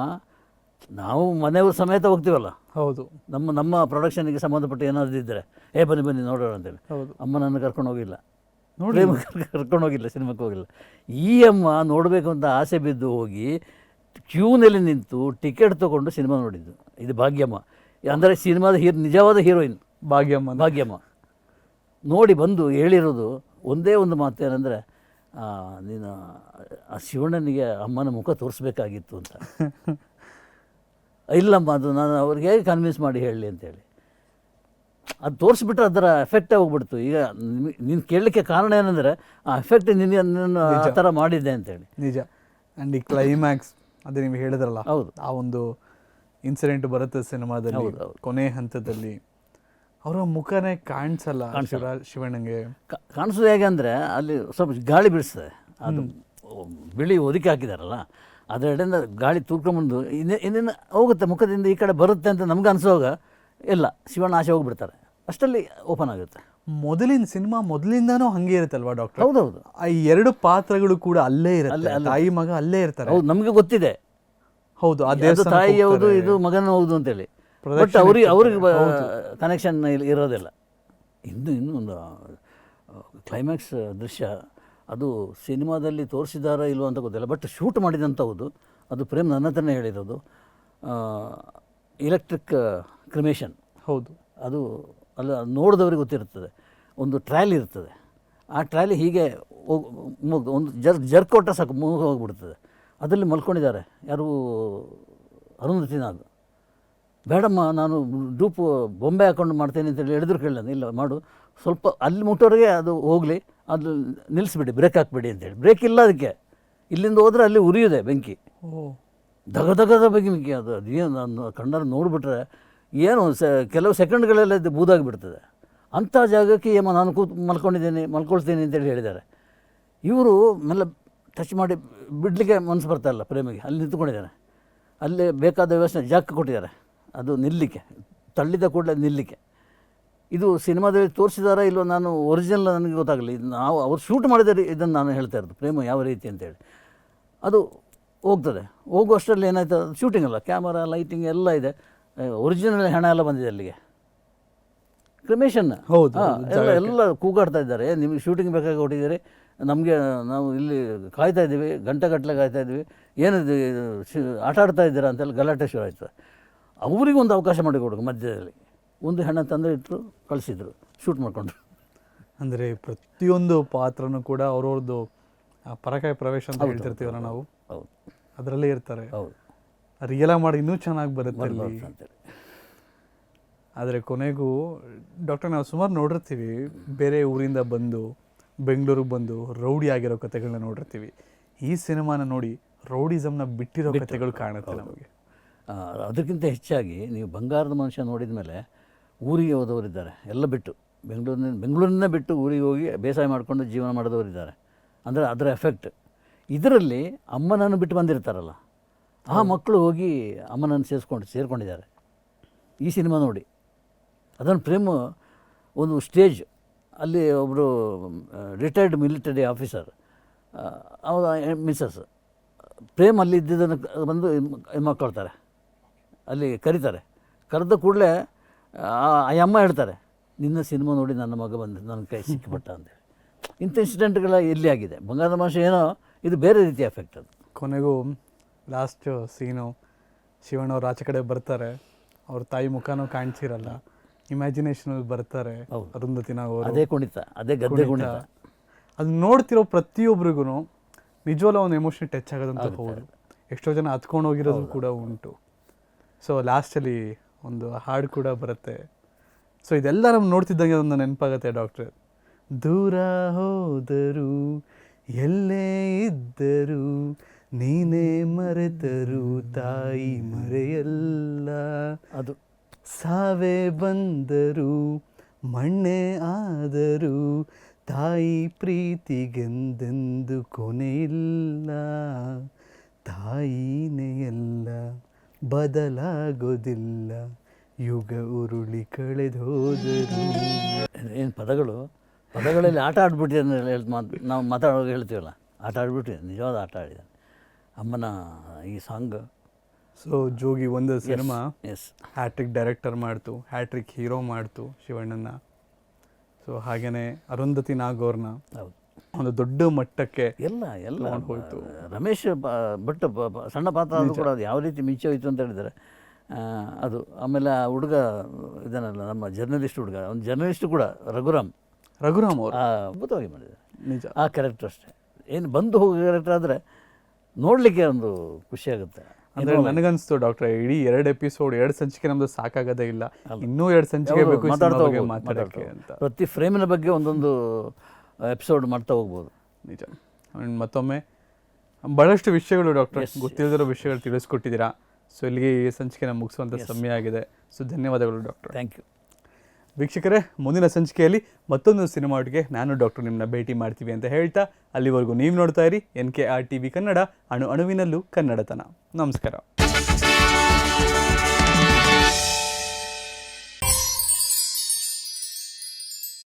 ನಾವು ಮನೆಯವ್ರ ಸಮೇತ ಹೋಗ್ತೀವಲ್ಲ? ಹೌದು. ನಮ್ಮ ನಮ್ಮ ಪ್ರೊಡಕ್ಷನ್ಗೆ ಸಂಬಂಧಪಟ್ಟ ಏನಾದರೂ ಇದ್ದರೆ ಏ ಬನ್ನಿ ಬನ್ನಿ ನೋಡೋಣ ಅಂತೇಳಿ. ಹೌದು. ಅಮ್ಮ ನನ್ನ ಕರ್ಕೊಂಡು ಹೋಗಿಲ್ಲ. ನೋಡಿ. *laughs* ಕರ್ಕೊಂಡು ಹೋಗಿಲ್ಲ ಸಿನಿಮಾಕ್ಕೆ ಹೋಗಿಲ್ಲ. ಈ ಅಮ್ಮ ನೋಡಬೇಕು ಅಂತ ಆಸೆ ಬಿದ್ದು ಹೋಗಿ ಕ್ಯೂನಲ್ಲಿ ನಿಂತು ಟಿಕೆಟ್ ತೊಗೊಂಡು ಸಿನಿಮಾ ನೋಡಿದ್ದು. ಇದು ಭಾಗ್ಯಮ್ಮ. ಅಂದರೆ ಸಿನಿಮಾದ ಹೀರ್ ನಿಜವಾದ ಹೀರೋಯಿನ್. ಭಾಗ್ಯಮ್ಮ. ಭಾಗ್ಯಮ್ಮ. ನೋಡಿ ಬಂದು ಹೇಳಿರೋದು ಒಂದೇ ಒಂದು ಮಾತು ಏನಂದರೆ ನೀನು ಆ ಶಿವಣ್ಣನಿಗೆ ಅಮ್ಮನ ಮುಖ ತೋರಿಸ್ಬೇಕಾಗಿತ್ತು ಅಂತ. ಇಲ್ಲಮ್ಮ ಅದು ನಾನು ಅವ್ರಿಗೆ ಹೇಗೆ ಕನ್ವಿನ್ಸ್ ಮಾಡಿ ಹೇಳಲಿ ಅಂತೇಳಿ ಅದು ತೋರಿಸ್ಬಿಟ್ರೆ ಅದರ ಎಫೆಕ್ಟೇ ಹೋಗ್ಬಿಡ್ತು. ಈಗ ನೀನು ಕೇಳಲಿಕ್ಕೆ ಕಾರಣ ಏನಂದರೆ ಆ ಎಫೆಕ್ಟ್ ನಿನ್ನ ಆ ಥರ ಮಾಡಿದ್ದೆ ಅಂತೇಳಿ ನಿಜ. ಆ್ಯಂಡ್ ಈ ಕ್ಲೈಮ್ಯಾಕ್ಸ್ ಅದೇ ನೀವು ಹೇಳಿದ್ರಲ್ಲ ಹೌದು. ಆ ಒಂದು ಇನ್ಸಿಡೆಂಟ್ ಬರುತ್ತೆ ಸಿನಿಮಾದಲ್ಲಿ. ಕೊನೆ ಹಂತದಲ್ಲಿ. ಅವರ ಮುಖನೇ ಕಾಣಿಸಲ್ಲ ಶಿವಣ್ಣಂಗೆ? ಕಾಣಿಸೋದು ಹೇಗೆ ಅಂದರೆ ಅಲ್ಲಿ ಸ್ವಲ್ಪ ಗಾಳಿ ಬೀಳಿಸ್ತದೆ. ಅದು ಬಿಳಿ ಒದಕಿ ಹಾಕಿದಾರಲ್ಲ ಅದರಡೆಯಿಂದ ಗಾಳಿ ತೂರ್ಕೊಂಬಂದು ಇನ್ನೇ ಇನ್ನೇನು ಹೋಗುತ್ತೆ ಮುಖದಿಂದ ಈ ಕಡೆ ಬರುತ್ತೆ ಅಂತ ನಮ್ಗೆ ಅನಿಸೋವಾಗ ಇಲ್ಲ ಶಿವಣ್ಣ ಆಚೆ ಹೋಗಿಬಿಡ್ತಾರೆ. ಅಷ್ಟರಲ್ಲಿ ಓಪನ್ ಆಗುತ್ತೆ. ಮೊದಲಿನ ಸಿನಿಮಾ ಮೊದಲಿಂದಾನೂ ಹಂಗೆ ಇರುತ್ತಲ್ವಾ ಡಾಕ್ಟರ್? ಹೌದೌದು. ಆ ಎರಡು ಪಾತ್ರಗಳು ಕೂಡ ಅಲ್ಲೇ ಇರುತ್ತೆ ತಾಯಿ ಮಗ ಅಲ್ಲೇ ಇರ್ತಾರೆ. ಹೌದು ನಮಗೆ ಗೊತ್ತಿದೆ. ಹೌದು ಅದು ತಾಯಿ ಹೌದು ಇದು ಮಗನ ಹೌದು ಅಂತೇಳಿ ಬಟ್ ಅವ್ರಿಗೆ ಅವ್ರಿಗೆ ಕನೆಕ್ಷನ್ ಇರೋದಿಲ್ಲ. ಇನ್ನು ಇನ್ನೂ ಒಂದು ಕ್ಲೈಮ್ಯಾಕ್ಸ್ ದೃಶ್ಯ ಅದು ಸಿನಿಮಾದಲ್ಲಿ ತೋರಿಸಿದಾರ ಇಲ್ವೋ ಅಂತ ಗೊತ್ತಿಲ್ಲ. ಬಟ್ ಶೂಟ್ ಮಾಡಿದಂಥ ಹೌದು ಅದು ಪ್ರೇಮ್ ನನ್ನ ಹತ್ರನೇ ಹೇಳಿರೋದು. ಎಲೆಕ್ಟ್ರಿಕ್ ಕ್ರಿಮೇಷನ್ ಹೌದು. ಅದು ಅಲ್ಲ ನೋಡಿದವ್ರಿಗೆ ಗೊತ್ತಿರ್ತದೆ ಒಂದು ಟ್ರ್ಯಾಲಿ ಇರ್ತದೆ. ಆ ಟ್ರ್ಯಾಲಿ ಹೀಗೆ ಒಂದು ಜರ್ ಜರ್ಕ್ ಕೊಟ್ಟರೆ ಸಾಕು ಮುಗಿ ಹೋಗ್ಬಿಡ್ತದೆ. ಅದರಲ್ಲಿ ಮಲ್ಕೊಂಡಿದ್ದಾರೆ. ಯಾರು? ಅರುಂಧತಿ ನಾಗ್ ಬೇಡಮ್ಮ ನಾನು ಡೂಪು ಬೊಂಬೆ ಹಾಕೊಂಡು ಮಾಡ್ತೇನೆ ಅಂತೇಳಿ ಹೇಳಿದ್ರು ಕೇಳಲ್ಲ. ಇಲ್ಲ ಮಾಡು. ಸ್ವಲ್ಪ ಅಲ್ಲಿ ಮುಟ್ಟೋರಿಗೆ ಅದು ಹೋಗಲಿ ಅದು ನಿಲ್ಲಿಸ್ಬಿಡಿ ಬ್ರೇಕ್ ಹಾಕ್ಬಿಡಿ ಅಂತೇಳಿ ಬ್ರೇಕ್ ಇಲ್ಲ ಅದಕ್ಕೆ. ಇಲ್ಲಿಂದ ಹೋದರೆ ಅಲ್ಲಿ ಉರಿಯುದೆ ಬೆಂಕಿ. ಧಗ ದಗ ದಗದ ಬೆಂಕಿ ಅದು ಅದೇನು ನಾನು ಕಣ್ಣಾರೆ ನೋಡಿಬಿಟ್ರೆ ಏನು ಸ ಕೆಲವು ಸೆಕೆಂಡ್ಗಳೆಲ್ಲ ಇದು ಬೂದಾಗಿಬಿಡ್ತದೆ. ಅಂಥ ಜಾಗಕ್ಕೆ ಏಮ ನಾನು ಕೂತ್ ಮಲ್ಕೊಂಡಿದ್ದೀನಿ ಮಲ್ಕೊಳ್ತೀನಿ ಅಂತೇಳಿ ಹೇಳಿದ್ದಾರೆ. ಇವರು ಮೆಲ್ಲ ಟಚ್ ಮಾಡಿ ಬಿಡಲಿಕ್ಕೆ ಮನಸ್ಸು ಬರ್ತಾ ಇಲ್ಲ ಪ್ರೇಮಿಗೆ. ಅಲ್ಲಿ ನಿಂತ್ಕೊಂಡಿದ್ದಾನೆ. ಅಲ್ಲಿ ಬೇಕಾದ ವ್ಯವಸ್ಥೆ ಜಾಕ್ ಕೊಟ್ಟಿದ್ದಾರೆ. ಅದು ನಿಲ್ಲಿಕ್ಕೆ. ತಳ್ಳಿದ ಕೂಡಲೇ ನಿಲ್ಲಿಕ್ಕೆ. ಇದು ಸಿನಿಮಾದಲ್ಲಿ ತೋರಿಸಿದಾರಾ ಇಲ್ಲೋ ನಾನು ಒರಿಜಿನಲ್ ನನಗೆ ಗೊತ್ತಾಗಲಿ ನಾವು ಅವ್ರು ಶೂಟ್ ಮಾಡಿದರೆ ಇದನ್ನು ನಾನು ಹೇಳ್ತಾ ಇರೋದು. ಪ್ರೇಮ ಯಾವ ರೀತಿ ಅಂತೇಳಿ. ಅದು ಹೋಗ್ತದೆ. ಹೋಗುವಷ್ಟರಲ್ಲಿ ಏನಾಯ್ತು? ಶೂಟಿಂಗ್ ಅಲ್ಲ. ಕ್ಯಾಮರಾ ಲೈಟಿಂಗ್ ಎಲ್ಲ ಇದೆ. ಒರಿಜಿನಲ್ ಹಣ ಎಲ್ಲ ಬಂದಿದೆ ಅಲ್ಲಿಗೆ. ಕ್ರಿಮೇಷನ್ ಹೌದು, ಎಲ್ಲ ಎಲ್ಲ ಕೂಗಾಡ್ತಾ ಇದ್ದಾರೆ. ನಿಮಗೆ ಶೂಟಿಂಗ್ ಬೇಕಾಗಿ ಹೊಟ್ಟಿದ್ದೀರಿ ನಮಗೆ ನಾವು ಇಲ್ಲಿ ಕಾಯ್ತಾ ಇದ್ದೀವಿ ಗಂಟೆಗಟ್ಟಲೆ ಕಾಯ್ತಾ ಇದ್ದೀವಿ. ಏನಿದೆ ಆಟ ಆಡ್ತಾ ಇದ್ದೀರಾ ಅಂತೇಳಿ ಗಲಾಟೆ ಶುರು ಆಯಿತು. ಅವ್ರಿಗೆ ಒಂದು ಅವಕಾಶ ಮಾಡಿಕೊಡ್ಬೇಕು ಮಧ್ಯದಲ್ಲಿ. ಒಂದು ಹೆಣ್ಣು ತಂದು ಇಟ್ಟರು ಕಳಿಸಿದ್ರು ಶೂಟ್ ಮಾಡಿಕೊಂಡ್ರು. ಅಂದರೆ ಪ್ರತಿಯೊಂದು ಪಾತ್ರನೂ ಕೂಡ ಅವ್ರವ್ರದ್ದು ಪರಕಾಯ ಪ್ರವೇಶ ಅಂತ ಹೇಳ್ತಿರ್ತೀವಲ್ಲ ನಾವು? ಹೌದು. ಅದರಲ್ಲೇ ಇರ್ತಾರೆ. ಹೌದು. ರಿಯಲ ಮಾಡಿ ಇನ್ನೂ ಚೆನ್ನಾಗಿ ಬರುತ್ತೆ ಅಂತೇಳಿ ಆದರೆ ಕೊನೆಗೂ ಡಾಕ್ಟರ್ ನಾವು ಸುಮಾರು ನೋಡಿರ್ತೀವಿ ಬೇರೆ ಊರಿಂದ ಬಂದು ಬೆಂಗಳೂರಿಗೆ ಬಂದು ರೌಡಿ ಆಗಿರೋ ಕಥೆಗಳನ್ನ ನೋಡಿರ್ತೀವಿ. ಈ ಸಿನಿಮಾನ ನೋಡಿ ರೌಡಿಸಮ್ನ ಬಿಟ್ಟಿರೋ ಕಥೆಗಳು ಕಾಣುತ್ತೆ ನಮಗೆ. ಅದಕ್ಕಿಂತ ಹೆಚ್ಚಾಗಿ ನೀವು ಬಂಗಾರದ ಮನುಷ್ಯ ನೋಡಿದ ಮೇಲೆ ಊರಿಗೆ ಹೋದವರಿದ್ದಾರೆ. ಎಲ್ಲ ಬಿಟ್ಟು. ಬೆಂಗಳೂರಿನ ಬೆಂಗಳೂರಿನ ಬಿಟ್ಟು ಊರಿಗೆ ಹೋಗಿ ಬೇಸಾಯ ಮಾಡಿಕೊಂಡು ಜೀವನ ಮಾಡಿದವರಿದ್ದಾರೆ. ಅಂದರೆ ಅದರ ಎಫೆಕ್ಟ್. ಇದರಲ್ಲಿ ಅಮ್ಮನನ್ನು ಬಿಟ್ಟು ಬಂದಿರ್ತಾರಲ್ಲ. ಆ ಮಕ್ಕಳು ಹೋಗಿ ಅಮ್ಮನನ್ನು ಸೇರಿಸ್ಕೊಂಡು ಸೇರಿಕೊಂಡಿದ್ದಾರೆ. ಈ ಸಿನಿಮಾ ನೋಡಿ. ಅದನ್ನು ಪ್ರೇಮ್ ಒಂದು ಸ್ಟೇಜ್ ಅಲ್ಲಿ ಒಬ್ಬರು ರಿಟೈರ್ಡ್ ಮಿಲಿಟರಿ ಆಫೀಸರ್ ಅವರ ಮಿಸ್ಸಸ್ ಪ್ರೇಮ್ ಅಲ್ಲಿ ಇದ್ದಿದ್ದನ್ನು ಬಂದು ಮಾಡ್ಕೊಳ್ತಾರೆ. ಅಲ್ಲಿ ಕರೀತಾರೆ. ಕರೆದ ಕೂಡಲೇ ಅಮ್ಮ ಹೇಳ್ತಾರೆ, ನಿನ್ನ ಸಿನಿಮಾ ನೋಡಿ ನನ್ನ ಮಗ ಬಂದು ನನ್ನ ಕೈ ಸಿಕ್ಕಿಬಿಟ್ಟ ಅಂತೇಳಿ ಇಂಥ ಇನ್ಸಿಡೆಂಟ್ಗಳ ಎಲ್ಲಿ ಆಗಿದೆ. ಬಂಗಾರದ ಭಾಷೆ ಏನೋ, ಇದು ಬೇರೆ ರೀತಿ ಎಫೆಕ್ಟ್ ಅದು. ಕೊನೆಗೂ ಲಾಸ್ಟ್ ಸೀನು ಶಿವಣ್ಣವ್ರು ಆಚೆ ಕಡೆ ಬರ್ತಾರೆ. ಅವ್ರ ತಾಯಿ ಮುಖನೂ ಕಾಣಿಸಿರಲ್ಲ. ಇಮ್ಯಾಜಿನೇಷನಲ್ಲಿ ಬರ್ತಾರೆ. ಅರುಂಧತಿ ನಾಗವರು. ಅದೇ ಕುಣಿತ ಅದೇ ಗದ್ದೆ ಕುಣಿತ. ಅದು ನೋಡ್ತಿರೋ ಪ್ರತಿಯೊಬ್ಬರಿಗೂ ನಿಜವಲ್ಲ ಒಂದು ಎಮೋಷನ್ ಟಚ್ ಆಗೋದಂತ ಹೌದು. ಎಷ್ಟೋ ಜನ ಹತ್ಕೊಂಡು ಹೋಗಿರೋದು ಕೂಡ ಉಂಟು. ಸೊ ಲಾಸ್ಟಲ್ಲಿ ಒಂದು ಹಾಡು ಕೂಡ ಬರುತ್ತೆ. ಸೊ ಇದೆಲ್ಲ ನಮ್ಗೆ ನೋಡ್ತಿದ್ದಂಗೆ ಅದೊಂದು ನೆನಪಾಗತ್ತೆ ಡಾಕ್ಟ್ರೆ ದೂರ ಹೋದರು ಎಲ್ಲೇ ಇದ್ದರು ಪ್ರೀತಿಗೆಂದೆಂದು ಕೊನೆಯಿಲ್ಲ ತಾಯಿನೆಯಲ್ಲ ಬದಲಾಗೋದಿಲ್ಲ ಯುಗ ಉರುಳಿ ಕಳೆದೋದರು. ಏನು ಪದಗಳು? ಪದಗಳಲ್ಲಿ ಆಟ ಆಡ್ಬಿಟ್ಟಿದೆ ಅಂತ ಹೇಳಿ ಮಾತು ನಾವು ಮಾತಾಡುವಾಗ ಹೇಳ್ತೀವಲ್ಲ? ಆಟ ಆಡ್ಬಿಟ್ಟಿದೆ ನಿಜವಾದ ಆಟ ಆಡಿದೆ. ಅಮ್ಮನ ಈ ಸಾಂಗ್. ಸೊ ಜೋಗಿ ಒಂದು ಸಿನಿಮಾ. ಎಸ್ ಹ್ಯಾಟ್ರಿಕ್ ಡೈರೆಕ್ಟರ್ ಮಾಡ್ತು ಹ್ಯಾಟ್ರಿಕ್ ಹೀರೋ ಮಾಡ್ತು ಶಿವಣ್ಣನ ಸೊ ಹಾಗೆಯೇ ಅರುಂಧತಿ ನಾಗೋರ್ನ. ಹೌದು. ಒಂದು ದೊಡ್ಡ ಮಟ್ಟಕ್ಕೆ ಎಲ್ಲ ಎಲ್ಲ. ಹೋಯ್ತು. ರಮೇಶ್ ಭಟ್ ಸಣ್ಣ ಪಾತ್ರ ಆದರೂ ಕೂಡ ಅದು ಯಾವ ರೀತಿ ಮಿಂಚೆ ಹೋಯ್ತು ಅಂತ ಹೇಳಿದರೆ ಅದು ಆಮೇಲೆ ಆ ಹುಡುಗ ಇದನ್ನಲ್ಲ ನಮ್ಮ ಜರ್ನಲಿಸ್ಟ್ ಹುಡುಗ ಒಂದು ಜರ್ನಲಿಸ್ಟ್ ಕೂಡ ರಘುರಾಮ್. ರಘುರಾಮ್ ಅವರು. ಅದ್ಭುತವಾಗಿ ಮಾಡಿದ್ದಾರೆ. ನಿಜ. ಆ ಕ್ಯಾರೆಕ್ಟರ್ ಅಷ್ಟೇ. ಏನು ಬಂದು ಹೋಗೋ ಕ್ಯಾರೆಕ್ಟರ್ ಆದರೆ ನೋಡಲಿಕ್ಕೆ ಒಂದು ಖುಷಿಯಾಗುತ್ತೆ ಅಂದ್ರೆ ನನಗನ್ಸ್ತು ಡಾಕ್ಟರ್ ಇಡೀ ಎರಡು ಎಪಿಸೋಡ್ ಎರಡು ಸಂಚಿಕೆ ನಮ್ದು ಸಾಕಾಗೋದೇ ಇಲ್ಲ. ಇನ್ನೂ ಎರಡು ಸಂಚಿಕೆ ಬೇಕು ಮಾತಾಡ್ತಾ ಮಾತಾಡಕ್ಕೆ ಅಂತ. ಪ್ರತಿ ಫ್ರೇಮಿನ ಬಗ್ಗೆ ಒಂದೊಂದು ಎಪಿಸೋಡ್ ಮಾಡ್ತಾ ಹೋಗ್ಬೋದು. ನಿಜ. ಮತ್ತೊಮ್ಮೆ ಬಹಳಷ್ಟು ವಿಷಯಗಳು ಡಾಕ್ಟರ್ ಗೊತ್ತಿಲ್ಲದಿರೋ ವಿಷಯಗಳು ತಿಳಿಸ್ಕೊಟ್ಟಿದ್ದೀರಾ. ಸೊ ಇಲ್ಲಿಗೆ ಈ ಸಂಚಿಕೆನ ಮುಗಿಸುವಂಥ ಸಮಯ ಆಗಿದೆ. ಸೊ ಧನ್ಯವಾದಗಳು ಡಾಕ್ಟರ್. ಥ್ಯಾಂಕ್ ಯು ವೀಕ್ಷಕರೇ ಮುಂದಿನ ಸಂಚಿಕೆಯಲ್ಲಿ ಮತ್ತೊಂದು ಸಿನಿಮಾಟಿಗೆ ನಾನು ಡಾಕ್ಟರ್ ನಿಮ್ಮನ್ನ ಭೇಟಿ ಮಾಡ್ತೀವಿ ಅಂತ ಹೇಳ್ತಾ ಅಲ್ಲಿವರೆಗೂ ನೀವು ನೋಡ್ತಾ ಇರಿ N K R T V Kannada ಅಣು ಅಣುವಿನಲ್ಲೂ ಕನ್ನಡತನ. ನಮಸ್ಕಾರ.